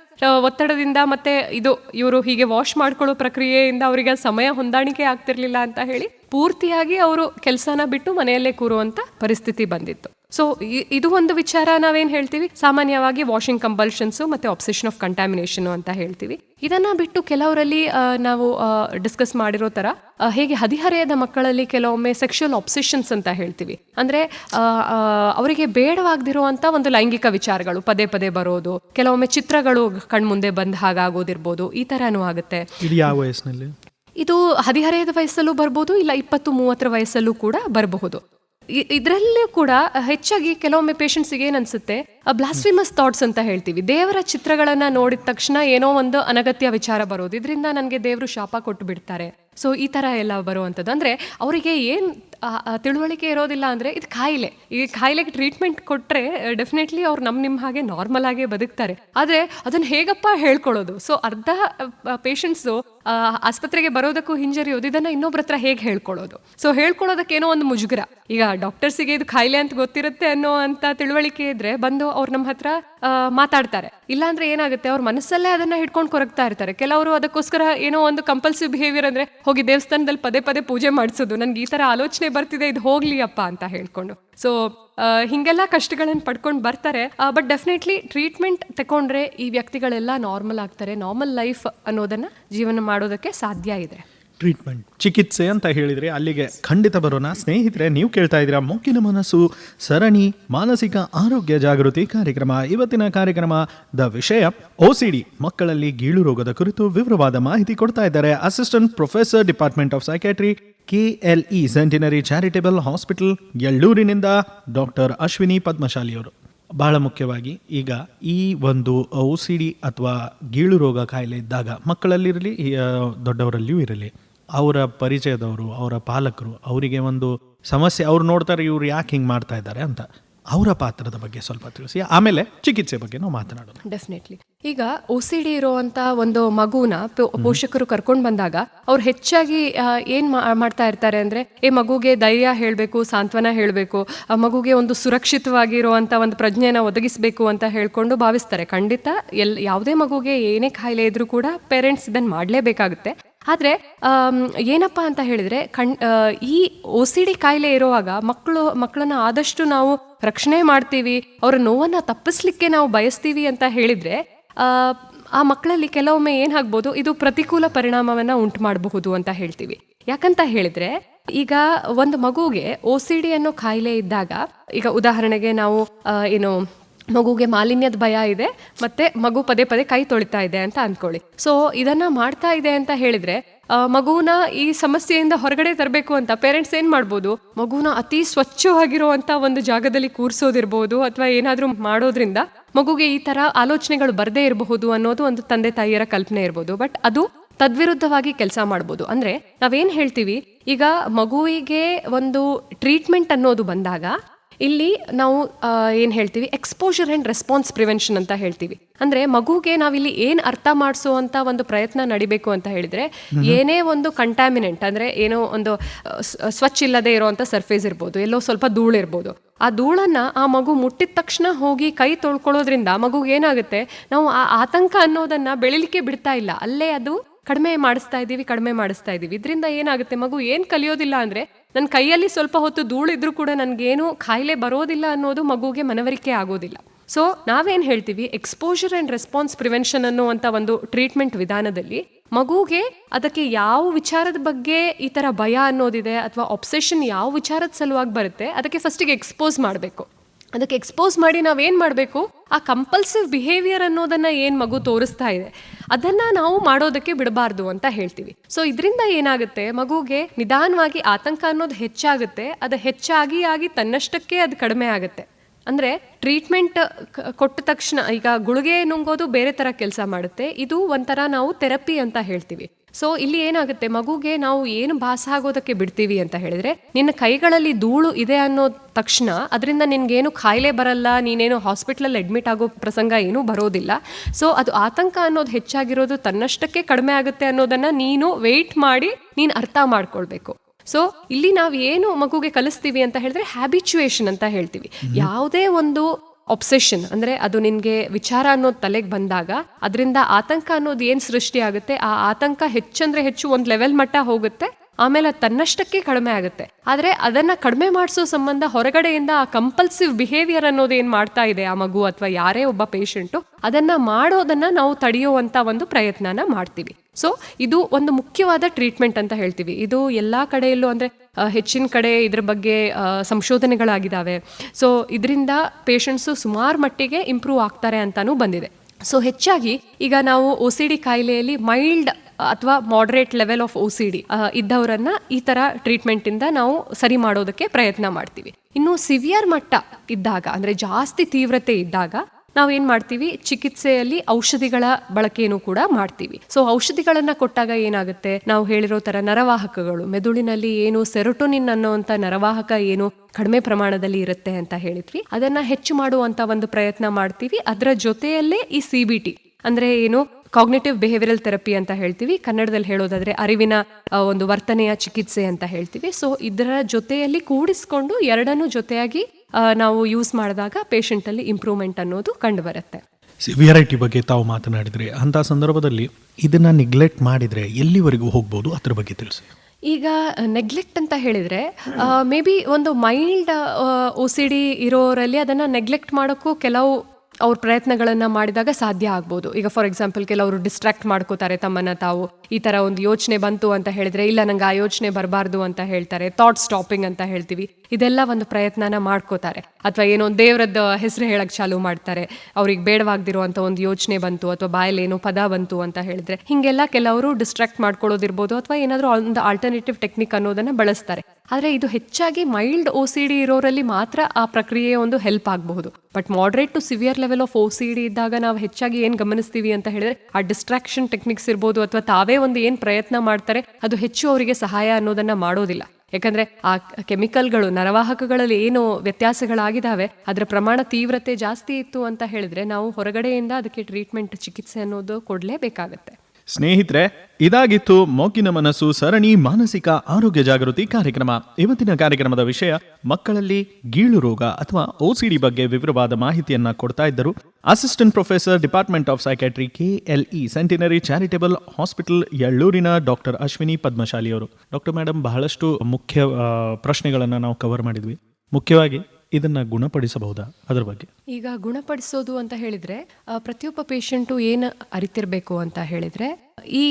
ಒತ್ತಡದಿಂದ ಮತ್ತೆ ಇದು ಇವರು ಹೀಗೆ ವಾಶ್ ಮಾಡ್ಕೊಳ್ಳೋ ಪ್ರಕ್ರಿಯೆಯಿಂದ ಅವರಿಗೆ ಸಮಯ ಹೊಂದಾಣಿಕೆ ಆಗ್ತಿರ್ಲಿಲ್ಲ ಅಂತ ಹೇಳಿ ಪೂರ್ತಿಯಾಗಿ ಅವರು ಕೆಲಸನ ಬಿಟ್ಟು ಮನೆಯಲ್ಲೇ ಕೂರುವಂಥ ಪರಿಸ್ಥಿತಿ ಬಂದಿತ್ತು. ಸೊ ಇದು ಒಂದು ವಿಚಾರ ನಾವೇನು ಹೇಳ್ತೀವಿ? ಸಾಮಾನ್ಯವಾಗಿ ವಾಷಿಂಗ್ ಕಂಪಲ್ಷನ್ಸು ಮತ್ತೆ ಆಬ್ಸೆಷನ್ ಆಫ್ ಕಂಟ್ಯಾಮಿನೇಷನ್ ಅಂತ ಹೇಳ್ತೀವಿ. ಇದನ್ನ ಬಿಟ್ಟು ಕೆಲವರಲ್ಲಿ ನಾವು ಡಿಸ್ಕಸ್ ಮಾಡಿರೋ ತರ ಆ, ಹೇಗೆ ಹದಿಹರೆಯದ ಮಕ್ಕಳಲ್ಲಿ ಕೆಲವೊಮ್ಮೆ ಸೆಕ್ಷುವಲ್ ಆಬ್ಸೆಷನ್ಸ್ ಅಂತ ಹೇಳ್ತೀವಿ. ಅಂದ್ರೆ ಅವರಿಗೆ ಬೇಡವಾಗದಿರುವಂಥ ಒಂದು ಲೈಂಗಿಕ ವಿಚಾರಗಳು ಪದೇ ಪದೇ ಬರೋದು ಕೆಲವೊಮ್ಮೆ ಚಿತ್ರಗಳು ಕಣ್ಮುಂದೆ ಬಂದ ಹಾಗಾಗೋದಿರ್ಬೋದು ಈ ಥರನೂ ಆಗುತ್ತೆ. ಇದು ಯಾವ ವಯಸ್ಸಿನಲ್ಲಿ? ಇದು ಹದಿಹರೆಯದ ವಯಸ್ಸಲ್ಲೂ ಬರ್ಬೋದು ಇಲ್ಲ ಇಪ್ಪತ್ತು ಮೂವತ್ತರ ವಯಸ್ಸಲ್ಲೂ ಕೂಡ ಬರಬಹುದು. ಇದರಲ್ಲೂ ಕೂಡ ಹೆಚ್ಚಾಗಿ ಕೆಲವೊಮ್ಮೆ ಪೇಷಂಟ್ಸಿಗೆ ಏನ್ ಅನ್ಸುತ್ತೆ ಬ್ಲಾಸ್ಫಿಮಸ್ ಥಾಟ್ಸ್ ಅಂತ ಹೇಳ್ತೀವಿ. ದೇವರ ಚಿತ್ರಗಳನ್ನ ನೋಡಿದ ತಕ್ಷಣ ಏನೋ ಒಂದು ಅನಗತ್ಯ ವಿಚಾರ ಬರೋದು. ಇದರಿಂದ ನನಗೆ ದೇವರು ಶಾಪ ಕೊಟ್ಟು ಬಿಡ್ತಾರೆ. ಸೊ ಈ ತರ ಎಲ್ಲ ಬರುವಂಥದ್ದು. ಅಂದ್ರೆ ಅವರಿಗೆ ಏನ್ ತಿಳುವಳಿಕೆ ಇರೋದಿಲ್ಲ ಅಂದ್ರೆ ಇದು ಕಾಯಿಲೆ ಈ ಕಾಯಿಲೆಗೆ ಟ್ರೀಟ್ಮೆಂಟ್ ಕೊಟ್ರೆ ಡೆಫಿನೆಟ್ಲಿ ಅವ್ರು ನಮ್ ನಿಮ್ ಹಾಗೆ ನಾರ್ಮಲ್ ಆಗೇ ಬದುಕ್ತಾರೆ. ಆದ್ರೆ ಅದನ್ನ ಹೇಗಪ್ಪ ಹೇಳ್ಕೊಳ್ಳೋದು? ಸೊ ಅರ್ಧ ಪೇಷಂಟ್ಸು ಆಸ್ಪತ್ರೆಗೆ ಬರೋದಕ್ಕೂ ಹಿಂಜರಿಯೋದು ಇದನ್ನು ಇನ್ನೊಬ್ರ ಹತ್ರ ಹೇಗೆ ಹೇಳ್ಕೊಳ್ಳೋದು ಸೊ ಹೇಳ್ಕೊಳ್ಳೋದಕ್ಕೇನೋ ಒಂದು ಮುಜುಗರ. ಈಗ ಡಾಕ್ಟರ್ಸಿಗೆ ಇದು ಖಾಯಿಲೆ ಅಂತ ಗೊತ್ತಿರುತ್ತೆ ಅನ್ನೋ ಅಂತ ತಿಳುವಳಿಕೆ ಇದ್ರೆ ಬಂದು ಅವ್ರು ನಮ್ಮ ಹತ್ರ ಮಾತಾಡ್ತಾರೆ. ಇಲ್ಲಾಂದ್ರೆ ಏನಾಗುತ್ತೆ, ಅವ್ರ ಮನಸ್ಸಲ್ಲೇ ಅದನ್ನ ಹಿಡ್ಕೊಂಡು ಕೊರಗ್ತಾ ಇರ್ತಾರೆ. ಕೆಲವರು ಅದಕ್ಕೋಸ್ಕರ ಏನೋ ಒಂದು ಕಂಪಲ್ಸಿವ್ ಬಿಹೇವಿಯರ್ ಅಂದ್ರೆ ಹೋಗಿ ದೇವಸ್ಥಾನದಲ್ಲಿ ಪದೇ ಪದೇ ಪೂಜೆ ಮಾಡಿಸೋದು. ನನ್ಗೆ ಈ ತರ ಆಲೋಚನೆ ಬರ್ತಿದೆ, ಇದು ಹೋಗ್ಲಿ ಅಪ್ಪ ಅಂತ ಹೇಳ್ಕೊಂಡು. ಸೊ ಹಿಂಗೆಲ್ಲ ಕಷ್ಟಗಳನ್ನು ಪಡ್ಕೊಂಡು ಬರ್ತಾರೆ. ಬಟ್ ಡೆಫಿನೆಟ್ಲಿ ಟ್ರೀಟ್ಮೆಂಟ್ ತಗೊಂಡ್ರೆ ಈ ವ್ಯಕ್ತಿಗಳೆಲ್ಲ ನಾರ್ಮಲ್ ಆಗ್ತಾರೆ. ನಾರ್ಮಲ್ ಲೈಫ್ ಅನ್ನೋದನ್ನು ಜೀವನ ಮಾಡೋದಕ್ಕೆ ಸಾಧ್ಯ ಇದೆ. ಟ್ರೀಟ್ಮೆಂಟ್ ಚಿಕಿತ್ಸೆ ಅಂತ ಹೇಳಿದ್ರೆ ಅಲ್ಲಿಗೆ ಖಂಡಿತ ಬರೋಣ. ಸ್ನೇಹಿತರೆ, ನೀವು ಕೇಳ್ತಾ ಇದ್ದೀರಾ ಮೊಕ್ಕಿನ ಮನಸ್ಸು, ಸರಣಿ, ಮಾನಸಿಕ ಆರೋಗ್ಯ ಜಾಗೃತಿ ಕಾರ್ಯಕ್ರಮ. ಇವತ್ತಿನ ಕಾರ್ಯಕ್ರಮದ ವಿಷಯ ಓಸಿಡಿ ಮಕ್ಕಳಲ್ಲಿ ಗೀಳು ರೋಗದ ಕುರಿತು ವಿವರವಾದ ಮಾಹಿತಿ ಕೊಡ್ತಾ ಇದ್ದಾರೆ. Assistant professor department of psychiatry KLE centenary charitable hospital ಎಳ್ಳೂರಿನಿಂದ doctor Ashwini Padmashali ಅವರು ಬಹಳ ಮುಖ್ಯವಾಗಿ, ಈಗ ಈ ಒಂದು ಒ ಸಿ ಡಿ ಅಥವಾ ಗೀಳು ರೋಗ ಕಾಯಿಲೆ ಇದ್ದಾಗ ಮಕ್ಕಳಲ್ಲಿರಲಿ ದೊಡ್ಡವರಲ್ಲಿಯೂ ಇರಲಿ ಅವರ ಪರಿಚಯದವರು ಅವರ ಪಾಲಕರು ಅವರಿಗೆ ಒಂದು ಸಮಸ್ಯೆ ಅವ್ರು ನೋಡ್ತಾರೆ ಇವ್ರು ಯಾಕೆ ಹಿಂಗೆ ಮಾಡ್ತಾ ಇದ್ದಾರೆ ಅಂತ. ಅವರ ಪಾತ್ರದ ಬಗ್ಗೆ ಸ್ವಲ್ಪ ತಿಳಿಸಿ. ಆಮೇಲೆ ಚಿಕಿತ್ಸೆ ಬಗ್ಗೆ ನಾವು ಮಾತನಾಡೋಣ. ಡೆಫಿನೆಟ್ಲಿ ಈಗ ಒ ಸಿ ಡಿ ಇರುವಂತ ಒಂದು ಮಗುನ ಪೋಷಕರು ಕರ್ಕೊಂಡು ಬಂದಾಗ ಅವ್ರು ಹೆಚ್ಚಾಗಿ ಏನ್ ಮಾಡ್ತಾ ಇರ್ತಾರೆ ಅಂದ್ರೆ ಈ ಮಗುಗೆ ಧೈರ್ಯ ಹೇಳಬೇಕು ಸಾಂತ್ವನ ಹೇಳಬೇಕು ಆ ಮಗುಗೆ ಒಂದು ಸುರಕ್ಷಿತವಾಗಿರುವಂತ ಒಂದು ಪ್ರಜ್ಞೆನ ಒದಗಿಸಬೇಕು ಅಂತ ಹೇಳ್ಕೊಂಡು ಭಾವಿಸ್ತಾರೆ. ಖಂಡಿತ ಎಲ್ ಯಾವುದೇ ಮಗುಗೆ ಏನೇ ಕಾಯಿಲೆ ಇದ್ರೂ ಕೂಡ ಪೇರೆಂಟ್ಸ್ ಇದನ್ನ ಮಾಡಲೇಬೇಕಾಗುತ್ತೆ. ಆದ್ರೆ ಏನಪ್ಪ ಅಂತ ಹೇಳಿದ್ರೆ ಕಣ್ ಈ ಒ ಸಿ ಡಿ ಕಾಯಿಲೆ ಇರುವಾಗ ಮಕ್ಕಳು ಮಕ್ಕಳನ್ನ ಆದಷ್ಟು ನಾವು ರಕ್ಷಣೆ ಮಾಡ್ತೀವಿ ಅವರ ನೋವನ್ನ ತಪ್ಪಿಸ್ಲಿಕ್ಕೆ ನಾವು ಬಯಸ್ತೀವಿ ಅಂತ ಹೇಳಿದ್ರೆ ಆ, ಮಕ್ಕಳಲ್ಲಿ ಕೆಲವೊಮ್ಮೆ ಏನಾಗ್ಬೋದು ಇದು ಪ್ರತಿಕೂಲ ಪರಿಣಾಮವನ್ನ ಉಂಟು ಮಾಡಬಹುದು ಅಂತ ಹೇಳ್ತೀವಿ. ಯಾಕಂತ ಹೇಳಿದ್ರೆ ಈಗ ಒಂದು ಮಗುಗೆ ಒ ಸಿ ಡಿ ಅನ್ನೋ ಕಾಯಿಲೆ ಇದ್ದಾಗ ಈಗ ಉದಾಹರಣೆಗೆ ನಾವು ಏನು ಮಗುಗೆ ಮಾಲಿನ್ಯದ ಭಯ ಇದೆ ಮತ್ತೆ ಮಗು ಪದೇ ಪದೇ ಕೈ ತೊಳಿತಾ ಇದೆ ಅಂತ ಅನ್ಕೊಳ್ಳಿ. ಸೊ ಇದನ್ನ ಮಾಡ್ತಾ ಇದೆ ಅಂತ ಹೇಳಿದ್ರೆ ಆ, ಮಗುನ ಈ ಸಮಸ್ಯೆಯಿಂದ ಹೊರಗಡೆ ತರಬೇಕು ಅಂತ ಪೇರೆಂಟ್ಸ್ ಏನ್ ಮಾಡ್ಬೋದು? ಮಗುನ ಅತಿ ಸ್ವಚ್ಛವಾಗಿರುವಂತ ಒಂದು ಜಾಗದಲ್ಲಿ ಕೂರಿಸೋದಿರ್ಬೋದು ಅಥವಾ ಏನಾದ್ರೂ ಮಾಡೋದ್ರಿಂದ ಮಗುಗೆ ಈ ತರ ಆಲೋಚನೆಗಳು ಬರದೇ ಇರಬಹುದು ಅನ್ನೋದು ಒಂದು ತಂದೆ ತಾಯಿಯರ ಕಲ್ಪನೆ ಇರ್ಬೋದು. ಬಟ್ ಅದು ತದ್ವಿರುದ್ಧವಾಗಿ ಕೆಲಸ ಮಾಡ್ಬೋದು. ಅಂದ್ರೆ ನಾವೇನ್ ಹೇಳ್ತೀವಿ? ಈಗ ಮಗುವಿಗೆ ಒಂದು ಟ್ರೀಟ್ಮೆಂಟ್ ಅನ್ನೋದು ಬಂದಾಗ ಇಲ್ಲಿ ನಾವು ಏನು ಹೇಳ್ತೀವಿ? ಎಕ್ಸ್ಪೋಜರ್ ಅಂಡ್ ರೆಸ್ಪಾನ್ಸ್ ಪ್ರಿವೆನ್ಷನ್ ಅಂತ ಹೇಳ್ತೀವಿ. ಅಂದ್ರೆ ಮಗುಗೆ ನಾವಿಲ್ಲಿ ಏನು ಅರ್ಥ ಮಾಡಿಸುವಂತ ಒಂದು ಪ್ರಯತ್ನ ನಡಿಬೇಕು ಅಂತ ಹೇಳಿದ್ರೆ ಏನೇ ಒಂದು ಕಂಟಾಮಿನೆಂಟ್ ಅಂದ್ರೆ ಏನೋ ಒಂದು ಸ್ವಚ್ಛ ಇಲ್ಲದೆ ಇರುವಂತ ಸರ್ಫೇಸ್ ಇರ್ಬೋದು ಎಲ್ಲೋ ಸ್ವಲ್ಪ ಧೂಳು ಇರ್ಬೋದು. ಆ ಧೂಳನ್ನ ಆ ಮಗು ಮುಟ್ಟಿದ ತಕ್ಷಣ ಹೋಗಿ ಕೈ ತೊಳ್ಕೊಳ್ಳೋದ್ರಿಂದ ಮಗುಗೆ ಏನಾಗುತ್ತೆ ನಾವು ಆ ಆತಂಕ ಅನ್ನೋದನ್ನ ಬೆಳಿಲಿಕ್ಕೆ ಬಿಡ್ತಾ ಇಲ್ಲ. ಅಲ್ಲೇ ಅದು ಕಡಿಮೆ ಮಾಡಿಸ್ತಾ ಇದ್ದೀವಿ, ಕಡಿಮೆ ಮಾಡಿಸ್ತಾ ಇದ್ದೀವಿ. ಇದರಿಂದ ಏನಾಗುತ್ತೆ? ಮಗು ಏನು ಕಲಿಯೋದಿಲ್ಲ ಅಂದರೆ ನನ್ನ ಕೈಯಲ್ಲಿ ಸ್ವಲ್ಪ ಹೊತ್ತು ಧೂಳಿದ್ರೂ ಕೂಡ ನನಗೇನು ಕಾಯಿಲೆ ಬರೋದಿಲ್ಲ ಅನ್ನೋದು ಮಗುಗೆ ಮನವರಿಕೆ ಆಗೋದಿಲ್ಲ. ಸೊ ನಾವೇನು ಹೇಳ್ತೀವಿ? ಎಕ್ಸ್ಪೋಜರ್ ಆ್ಯಂಡ್ ರೆಸ್ಪಾನ್ಸ್ ಪ್ರಿವೆನ್ಷನ್ ಅನ್ನುವಂಥ ಒಂದು ಟ್ರೀಟ್ಮೆಂಟ್ ವಿಧಾನದಲ್ಲಿ ಮಗುಗೆ ಅದಕ್ಕೆ ಯಾವ ವಿಚಾರದ ಬಗ್ಗೆ ಈ ಥರ ಭಯ ಅನ್ನೋದಿದೆ, ಅಥವಾ ಒಬ್ಸೆಷನ್ ಯಾವ ವಿಚಾರದ ಸಲುವಾಗಿ ಬರುತ್ತೆ, ಅದಕ್ಕೆ ಫಸ್ಟಿಗೆ ಎಕ್ಸ್ಪೋಸ್ ಮಾಡಬೇಕು. ಅದಕ್ಕೆ ಎಕ್ಸ್ಪೋಸ್ ಮಾಡಿ ನಾವೇನು ಮಾಡಬೇಕು? ಆ ಕಂಪಲ್ಸಿವ್ ಬಿಹೇವಿಯರ್ ಅನ್ನೋದನ್ನು ಏನು ಮಗು ತೋರಿಸ್ತಾ ಇದೆ? ಅದನ್ನು ನಾವು ಮಾಡೋದಕ್ಕೆ ಬಿಡಬಾರ್ದು ಅಂತ ಹೇಳ್ತೀವಿ. ಸೊ ಇದರಿಂದ ಏನಾಗುತ್ತೆ? ಮಗುಗೆ ನಿಧಾನವಾಗಿ ಆತಂಕ ಅನ್ನೋದು ಹೆಚ್ಚಾಗುತ್ತೆ. ಅದು ಹೆಚ್ಚಾಗಿ ಆಗಿ ತನ್ನಷ್ಟಕ್ಕೆ ಅದು ಕಡಿಮೆ ಆಗುತ್ತೆ. ಅಂದ್ರೆ ಟ್ರೀಟ್ಮೆಂಟ್ ಕೊಟ್ಟ ತಕ್ಷಣ, ಈಗ ಗುಳಿಗೆ ನುಂಗೋದು ಬೇರೆ ಥರ ಕೆಲಸ ಮಾಡುತ್ತೆ. ಇದು ಒಂಥರ ನಾವು ಥೆರಪಿ ಅಂತ ಹೇಳ್ತೀವಿ. ಸೊ ಇಲ್ಲಿ ಏನಾಗುತ್ತೆ? ಮಗುಗೆ ನಾವು ಏನು ಭಾಸ ಆಗೋದಕ್ಕೆ ಬಿಡ್ತೀವಿ ಅಂತ ಹೇಳಿದ್ರೆ, ನಿನ್ನ ಕೈಗಳಲ್ಲಿ ಧೂಳು ಇದೆ ಅನ್ನೋ ತಕ್ಷಣ, ಅದರಿಂದ ನಿನ್ಗೇನು ಖಾಯಿಲೆ ಬರಲ್ಲ, ನೀನೇನು ಹಾಸ್ಪಿಟ್ಲಲ್ಲಿ ಅಡ್ಮಿಟ್ ಆಗೋ ಪ್ರಸಂಗ ಏನೂ ಬರೋದಿಲ್ಲ. ಸೊ ಅದು ಆತಂಕ ಅನ್ನೋದು ಹೆಚ್ಚಾಗಿರೋದು ತನ್ನಷ್ಟಕ್ಕೆ ಕಡಿಮೆ ಆಗುತ್ತೆ ಅನ್ನೋದನ್ನ ನೀನು ವೆಯ್ಟ್ ಮಾಡಿ ನೀನು ಅರ್ಥ ಮಾಡ್ಕೊಳ್ಬೇಕು. ಸೊ ಇಲ್ಲಿ ನಾವು ಏನು ಮಗುಗೆ ಕಲಿಸ್ತೀವಿ ಅಂತ ಹೇಳಿದ್ರೆ ಹ್ಯಾಬಿಚುಯೇಷನ್ ಅಂತ ಹೇಳ್ತೀವಿ. ಯಾವುದೇ ಒಂದು ಒಬ್ಸೆಷನ್ ಅಂದ್ರೆ ಅದು ನಿನ್ಗೆ ವಿಚಾರ ಅನ್ನೋದು ತಲೆಗೆ ಬಂದಾಗ ಅದರಿಂದ ಆತಂಕ ಅನ್ನೋದು ಏನ್ ಸೃಷ್ಟಿ ಆಗುತ್ತೆ? ಆ ಆತಂಕ ಹೆಚ್ಚಂದ್ರೆ ಹೆಚ್ಚು ಒಂದು ಲೆವೆಲ್ ಮಟ್ಟ ಹೋಗುತ್ತೆ ಆಮೇಲೆ ಅದು ತನ್ನಷ್ಟಕ್ಕೆ ಕಡಿಮೆ ಆಗುತ್ತೆ. ಆದರೆ ಅದನ್ನ ಕಡಿಮೆ ಮಾಡಿಸೋ ಸಂಬಂಧ ಹೊರಗಡೆಯಿಂದ ಆ ಕಂಪಲ್ಸಿವ್ ಬಿಹೇವಿಯರ್ ಅನ್ನೋದು ಏನ್ ಮಾಡ್ತಾ ಇದೆ ಆ ಮಗು ಅಥವಾ ಯಾರೇ ಒಬ್ಬ ಪೇಷಂಟು ಅದನ್ನ ಮಾಡೋದನ್ನ ನಾವು ತಡೆಯುವಂತ ಒಂದು ಪ್ರಯತ್ನನ ಮಾಡ್ತೀವಿ. ಸೊ ಇದು ಒಂದು ಮುಖ್ಯವಾದ ಟ್ರೀಟ್ಮೆಂಟ್ ಅಂತ ಹೇಳ್ತೀವಿ. ಇದು ಎಲ್ಲ ಕಡೆಯಲ್ಲೂ ಅಂದರೆ ಹೆಚ್ಚಿನ ಕಡೆ ಇದ್ರ ಬಗ್ಗೆ ಸಂಶೋಧನೆಗಳಾಗಿದ್ದಾವೆ ಸೊ ಇದರಿಂದ ಪೇಷಂಟ್ಸು ಸುಮಾರು ಮಟ್ಟಿಗೆ ಇಂಪ್ರೂವ್ ಆಗ್ತಾರೆ ಅಂತಲೂ ಬಂದಿದೆ. ಸೊ ಹೆಚ್ಚಾಗಿ ಈಗ ನಾವು ಒ ಸಿ ಡಿ ಕಾಯಿಲೆಯಲ್ಲಿ ಮೈಲ್ಡ್ ಅಥವಾ moderate level of O C D ಇದ್ದವರನ್ನ ಈ ತರ ಟ್ರೀಟ್ಮೆಂಟ್ ಇಂದ ನಾವು ಸರಿ ಮಾಡೋದಕ್ಕೆ ಪ್ರಯತ್ನ ಮಾಡ್ತೀವಿ. ಇನ್ನು ಸಿವಿಯರ್ ಮಟ್ಟ ಇದ್ದಾಗ, ಅಂದ್ರೆ ಜಾಸ್ತಿ ತೀವ್ರತೆ ಇದ್ದಾಗ ನಾವೇನ್ ಮಾಡ್ತೀವಿ? ಚಿಕಿತ್ಸೆಯಲ್ಲಿ ಔಷಧಿಗಳ ಬಳಕೆಯನ್ನು ಕೂಡ ಮಾಡ್ತೀವಿ. ಸೊ ಔಷಧಿಗಳನ್ನ ಕೊಟ್ಟಾಗ ಏನಾಗುತ್ತೆ? ನಾವು ಹೇಳಿರೋ ತರ ನರವಾಹಕಗಳು, ಮೆದುಳಿನಲ್ಲಿ ಏನು ಸೆರೋಟೋನಿನ್ ಅನ್ನುವಂತ ನರವಾಹಕ ಏನು ಕಡಿಮೆ ಪ್ರಮಾಣದಲ್ಲಿ ಇರುತ್ತೆ ಅಂತ ಹೇಳಿದ್ವಿ. ಅದನ್ನ ಹೆಚ್ಚು ಮಾಡುವಂಥ ಒಂದು ಪ್ರಯತ್ನ ಮಾಡ್ತೀವಿ. ಅದರ ಜೊತೆಯಲ್ಲೇ ಈ ಸಿ ಬಿ ಟಿ, ಅಂದ್ರೆ ಏನು ಕಾಗ್ನೇಟಿವ್ ಬಿಹೇವಿಯರಲ್ ಥೆರಪಿ ಅಂತ ಹೇಳ್ತೀವಿ. ಕನ್ನಡದಲ್ಲಿ ಹೇಳೋದಾದ್ರೆ ಅರಿವಿನ ಒಂದು ವರ್ತನೆಯ ಚಿಕಿತ್ಸೆ ಅಂತ ಹೇಳ್ತೀವಿ. ಸೊ ಇದರ ಜೊತೆಯಲ್ಲಿ ಕೂಡಿಸ್ಕೊಂಡು ಎರಡನ್ನೂ ಜೊತೆಯಾಗಿ ನಾವು ಯೂಸ್ ಮಾಡಿದಾಗ ಪೇಷಂಟಲ್ಲಿ ಇಂಪ್ರೂವ್ಮೆಂಟ್ ಅನ್ನೋದು ಕಂಡುಬರುತ್ತೆ. ಸಿವಿಯರಿಟಿ ಬಗ್ಗೆ ತಾವು ಮಾತನಾಡಿದರೆ ಅಂಥ ಸಂದರ್ಭದಲ್ಲಿ ಇದನ್ನು ನೆಗ್ಲೆಕ್ಟ್ ಮಾಡಿದರೆ ಎಲ್ಲಿವರೆಗೂ ಹೋಗ್ಬೋದು? ಅದ್ರ ಬಗ್ಗೆ ತಿಳಿಸಿ. ಈಗ ನೆಗ್ಲೆಕ್ಟ್ ಅಂತ ಹೇಳಿದರೆ ಮೇ ಬಿ ಒಂದು ಮೈಲ್ಡ್ ಒ ಸಿ ಡಿ ಇರೋರಲ್ಲಿ ಅದನ್ನು ನೆಗ್ಲೆಕ್ಟ್ ಮಾಡೋಕ್ಕೂ ಕೆಲವು ಅವ್ರ ಪ್ರಯತ್ನಗಳನ್ನು ಮಾಡಿದಾಗ ಸಾಧ್ಯ ಆಗ್ಬೋದು. ಈಗ ಫಾರ್ ಎಕ್ಸಾಂಪಲ್ ಕೆಲವರು ಡಿಸ್ಟ್ರಾಕ್ಟ್ ಮಾಡ್ಕೋತಾರೆ ತಮ್ಮನ್ನ ತಾವು. ಈ ಥರ ಒಂದು ಯೋಚನೆ ಬಂತು ಅಂತ ಹೇಳಿದ್ರೆ, ಇಲ್ಲ ನಂಗೆ ಆ ಯೋಚನೆ ಬರಬಾರ್ದು ಅಂತ ಹೇಳ್ತಾರೆ ಥಾಟ್ ಸ್ಟಾಪಿಂಗ್ ಅಂತ ಹೇಳ್ತೀವಿ. ಇದೆಲ್ಲ ಒಂದು ಪ್ರಯತ್ನನ ಮಾಡ್ಕೋತಾರೆ. ಅಥವಾ ಏನೋ ಒಂದು ದೇವರದ್ದು ಹೆಸರು ಹೇಳಕ್ ಚಾಲು ಮಾಡ್ತಾರೆ. ಅವ್ರಿಗೆ ಬೇಡವಾಗ್ದಿರುವಂಥ ಒಂದು ಯೋಚನೆ ಬಂತು ಅಥವಾ ಬಾಯಲ್ಲಿ ಏನೋ ಪದ ಬಂತು ಅಂತ ಹೇಳಿದ್ರೆ, ಹಿಂಗೆಲ್ಲ ಕೆಲವರು ಡಿಸ್ಟ್ರಾಕ್ಟ್ ಮಾಡ್ಕೊಳ್ಳೋದಿರ್ಬೋದು ಅಥವಾ ಏನಾದರೂ ಒಂದು ಆಲ್ಟರ್ನೇಟಿವ್ ಟೆಕ್ನಿಕ್ ಅನ್ನೋದನ್ನ ಬಳಸ್ತಾರೆ. ಆದರೆ ಇದು ಹೆಚ್ಚಾಗಿ ಮೈಲ್ಡ್ ಒ ಸಿ ಡಿ ಇರೋರಲ್ಲಿ ಮಾತ್ರ ಆ ಪ್ರಕ್ರಿಯೆ ಒಂದು ಹೆಲ್ಪ್ ಆಗಬಹುದು. But moderate to severe level of O C D ಇದ್ದಾಗ ನಾವು ಹೆಚ್ಚಾಗಿ ಏನು ಗಮನಿಸ್ತೀವಿ ಅಂತ ಹೇಳಿದ್ರೆ, ಆ ಡಿಸ್ಟ್ರಾಕ್ಷನ್ ಟೆಕ್ನಿಕ್ಸ್ ಇರ್ಬೋದು ಅಥವಾ ತಾವೇ ಒಂದು ಏನು ಪ್ರಯತ್ನ ಮಾಡ್ತಾರೆ, ಅದು ಹೆಚ್ಚು ಅವರಿಗೆ ಸಹಾಯ ಅನ್ನೋದನ್ನ ಮಾಡೋದಿಲ್ಲ. ಯಾಕಂದ್ರೆ ಆ ಕೆಮಿಕಲ್ಗಳು, ನರವಾಹಕಗಳಲ್ಲಿ ಏನು ವ್ಯತ್ಯಾಸಗಳಾಗಿದ್ದಾವೆ ಅದರ ಪ್ರಮಾಣ ತೀವ್ರತೆ ಜಾಸ್ತಿ ಇತ್ತು ಅಂತ ಹೇಳಿದ್ರೆ ನಾವು ಹೊರಗಡೆಯಿಂದ ಅದಕ್ಕೆ ಟ್ರೀಟ್ಮೆಂಟ್ ಚಿಕಿತ್ಸೆ ಅನ್ನೋದು ಕೊಡಲೇಬೇಕಾಗತ್ತೆ. ಸ್ನೇಹಿತರೆ, ಇದಾಗಿತ್ತು ಮೋಕಿನ ಮನಸ್ಸು, ಸರಣಿ, ಮಾನಸಿಕ ಆರೋಗ್ಯ ಜಾಗೃತಿ ಕಾರ್ಯಕ್ರಮ. ಇವತ್ತಿನ ಕಾರ್ಯಕ್ರಮದ ವಿಷಯ, ಮಕ್ಕಳಲ್ಲಿ ಗೀಳು ರೋಗ ಅಥವಾ ಓಸಿಡಿ ಬಗ್ಗೆ ವಿವರವಾದ ಮಾಹಿತಿಯನ್ನ ಕೊಡ್ತಾ ಇದ್ದರು. Assistant professor, department of psychiatry KLE centenary charitable hospital, ಯಳ್ಳೂರಿನ doctor Ashwini Padmashali ಅವರು ಡಾಕ್ಟರ್ ಮೇಡಮ್ ಬಹಳಷ್ಟು ಮುಖ್ಯ ಪ್ರಶ್ನೆಗಳನ್ನು ಪ್ರಶ್ನೆಗಳನ್ನ ನಾವು ಕವರ್ ಮಾಡಿದ್ವಿ. ಮುಖ್ಯವಾಗಿ ಇದನ್ನ ಗುಣಪಡಿಸಬಹುದಾ? ಅದರ ಬಗ್ಗೆ. ಈಗ ಗುಣಪಡಿಸೋದು ಅಂತ ಹೇಳಿದ್ರೆ ಪ್ರತಿಯೊಬ್ಬ ಪೇಷಂಟು ಏನು ಅರಿತಿರ್ಬೇಕು ಅಂತ ಹೇಳಿದ್ರೆ ಈ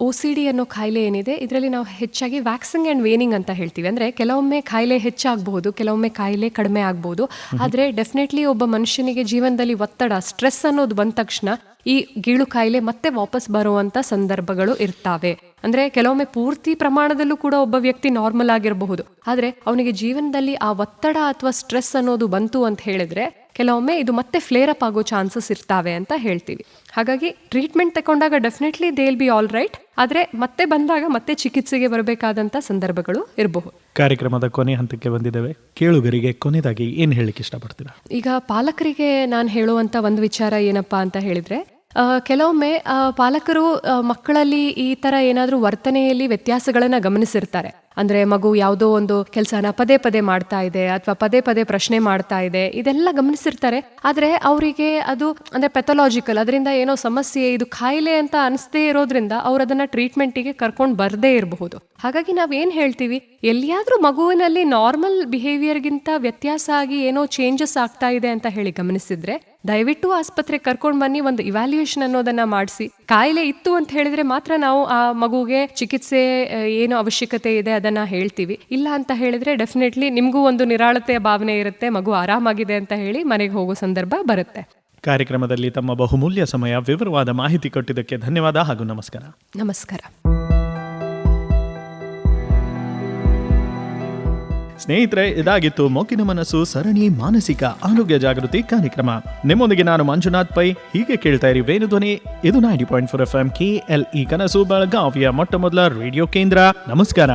ಒ ಸಿ ಡಿ ಅನ್ನೋ ಕಾಯಿಲೆ ಏನಿದೆ ಇದರಲ್ಲಿ ನಾವು ಹೆಚ್ಚಾಗಿ ವ್ಯಾಕ್ಸಿಂಗ್ ಆ್ಯಂಡ್ ವೇನಿಂಗ್ ಅಂತ ಹೇಳ್ತೀವಿ. ಅಂದರೆ ಕೆಲವೊಮ್ಮೆ ಕಾಯಿಲೆ ಹೆಚ್ಚಾಗಬಹುದು ಕೆಲವೊಮ್ಮೆ ಕಾಯಿಲೆ ಕಡಿಮೆ ಆಗ್ಬೋದು ಆದರೆ ಡೆಫಿನೆಟ್ಲಿ ಒಬ್ಬ ಮನುಷ್ಯನಿಗೆ ಜೀವನದಲ್ಲಿ ಒತ್ತಡ ಸ್ಟ್ರೆಸ್ ಅನ್ನೋದು ಬಂದ ತಕ್ಷಣ ಈ ಗೀಳು ಕಾಯಿಲೆ ಮತ್ತೆ ವಾಪಸ್ ಬರುವಂತ ಸಂದರ್ಭಗಳು ಇರ್ತಾವೆ. ಅಂದ್ರೆ ಕೆಲವೊಮ್ಮೆ ಪೂರ್ತಿ ಪ್ರಮಾಣದಲ್ಲೂ ಕೂಡ ಒಬ್ಬ ವ್ಯಕ್ತಿ ನಾರ್ಮಲ್ ಆಗಿರಬಹುದು. ಆದ್ರೆ ಅವನಿಗೆ ಜೀವನದಲ್ಲಿ ಆ ಒತ್ತಡ ಅಥವಾ ಸ್ಟ್ರೆಸ್ ಅನ್ನೋದು ಬಂತು ಅಂತ ಹೇಳಿದ್ರೆ ಕೆಲವೊಮ್ಮೆ ಇದು ಮತ್ತೆ ಫ್ಲೇರ್ ಅಪ್ ಆಗೋ ಚಾನ್ಸಸ್ ಇರ್ತಾವೆ ಅಂತ ಹೇಳ್ತೀವಿ. ಹಾಗಾಗಿ ಟ್ರೀಟ್ಮೆಂಟ್ ತಗೊಂಡಾಗ definitely they will be all right ಆದ್ರೆ ಮತ್ತೆ ಬಂದಾಗ ಮತ್ತೆ ಚಿಕಿತ್ಸೆಗೆ ಬರಬೇಕಾದಂತ ಸಂದರ್ಭಗಳು ಇರಬಹುದು. ಕಾರ್ಯಕ್ರಮದ ಕೊನೆ ಹಂತಕ್ಕೆ ಬಂದಿದ್ದೇವೆ. ಕೇಳುಗರಿಗೆ ಕೊನೆಯದಾಗಿ ಏನು ಹೇಳಲಿಕ್ಕೆ ಇಷ್ಟಪಡ್ತೀರಾ? ಈಗ ಪಾಲಕರಿಗೆ ನಾನು ಹೇಳುವಂತ ಒಂದು ವಿಚಾರ ಏನಪ್ಪಾ ಅಂತ ಹೇಳಿದ್ರೆ ಕೆಲವೊಮ್ಮೆ ಪಾಲಕರು ಮಕ್ಕಳಲ್ಲಿ ಈ ತರ ಏನಾದರೂ ವರ್ತನೆಯಲ್ಲಿ ವ್ಯತ್ಯಾಸಗಳನ್ನ ಗಮನಿಸಿರ್ತಾರೆ. ಅಂದ್ರೆ ಮಗು ಯಾವುದೋ ಒಂದು ಕೆಲಸನ ಪದೇ ಪದೇ ಮಾಡ್ತಾ ಇದೆ, ಅಥವಾ ಪದೇ ಪದೇ ಪ್ರಶ್ನೆ ಮಾಡ್ತಾ ಇದೆ, ಇದೆಲ್ಲ ಗಮನಿಸಿರ್ತಾರೆ. ಆದ್ರೆ ಅವರಿಗೆ ಅದು, ಅಂದ್ರೆ ಪೆಥಾಲಜಿಕಲ್ ಅದರಿಂದ ಏನೋ ಸಮಸ್ಯೆ, ಇದು ಕಾಯಿಲೆ ಅಂತ ಅನಿಸದೇ ಇರೋದ್ರಿಂದ ಅವ್ರು ಅದನ್ನ ಟ್ರೀಟ್ಮೆಂಟಿಗೆ ಕರ್ಕೊಂಡು ಬರದೇ ಇರಬಹುದು. ಹಾಗಾಗಿ ನಾವ್ ಏನ್ ಹೇಳ್ತೀವಿ, ಎಲ್ಲಿಯಾದ್ರೂ ಮಗುವಿನಲ್ಲಿ ನಾರ್ಮಲ್ ಬಿಹೇವಿಯರ್ಗಿಂತ ವ್ಯತ್ಯಾಸ ಆಗಿ ಏನೋ ಚೇಂಜಸ್ ಆಗ್ತಾ ಇದೆ ಅಂತ ಹೇಳಿ ಗಮನಿಸಿದ್ರೆ ದಯವಿಟ್ಟು ಆಸ್ಪತ್ರೆಗೆ ಕರ್ಕೊಂಡು ಬನ್ನಿ ಒಂದು ಇವ್ಯಾಲ್ಯೂಯೇಷನ್ ಅನ್ನೋದನ್ನ ಮಾಡಿಸಿ. ಕಾಯಿಲೆ ಇತ್ತು ಅಂತ ಹೇಳಿದ್ರೆ ಮಾತ್ರ ನಾವು ಆ ಮಗುಗೆ ಚಿಕಿತ್ಸೆ ಏನು ಅವಶ್ಯಕತೆ ಇದೆ ಅದನ್ನ ಹೇಳ್ತೀವಿ. ಇಲ್ಲ ಅಂತ ಹೇಳಿದ್ರೆ ಡೆಫಿನೆಟ್ಲಿ ನಿಮಗೂ ಒಂದು ನಿರಾಳತೆಯ ಭಾವನೆ ಇರುತ್ತೆ ಮಗು ಆರಾಮಾಗಿದೆ ಅಂತ ಹೇಳಿ ಮನೆಗೆ ಹೋಗೋ ಸಂದರ್ಭ ಬರುತ್ತೆ. ಕಾರ್ಯಕ್ರಮದಲ್ಲಿ ತಮ್ಮ ಬಹುಮೂಲ್ಯ ಸಮಯ ವಿವರವಾದ ಮಾಹಿತಿ ಕೊಟ್ಟಿದ್ದಕ್ಕೆ ಧನ್ಯವಾದ ಹಾಗೂ ನಮಸ್ಕಾರ. ನಮಸ್ಕಾರ. ಸ್ನೇಹಿತರೆ, ಇದಾಗಿತ್ತು ಮೊಕ್ಕಿನ ಮನಸ್ಸು, ಸರಣಿ, ಮಾನಸಿಕ, ಆರೋಗ್ಯ ಜಾಗೃತಿ ಕಾರ್ಯಕ್ರಮ. ನಿಮ್ಮೊಂದಿಗೆ ನಾನು ಮಂಜುನಾಥ್ ಪೈ, ಹೀಗೆ ಕೇಳ್ತಾ ಇರಿ ವೇಣುಧ್ವನಿ ಇದು ninety point four F M K L E ಕನಸು, ಬೆಳಗಾವಿಯ ಮೊಟ್ಟ ಮೊದಲ ರೇಡಿಯೋ ಕೇಂದ್ರ. ನಮಸ್ಕಾರ.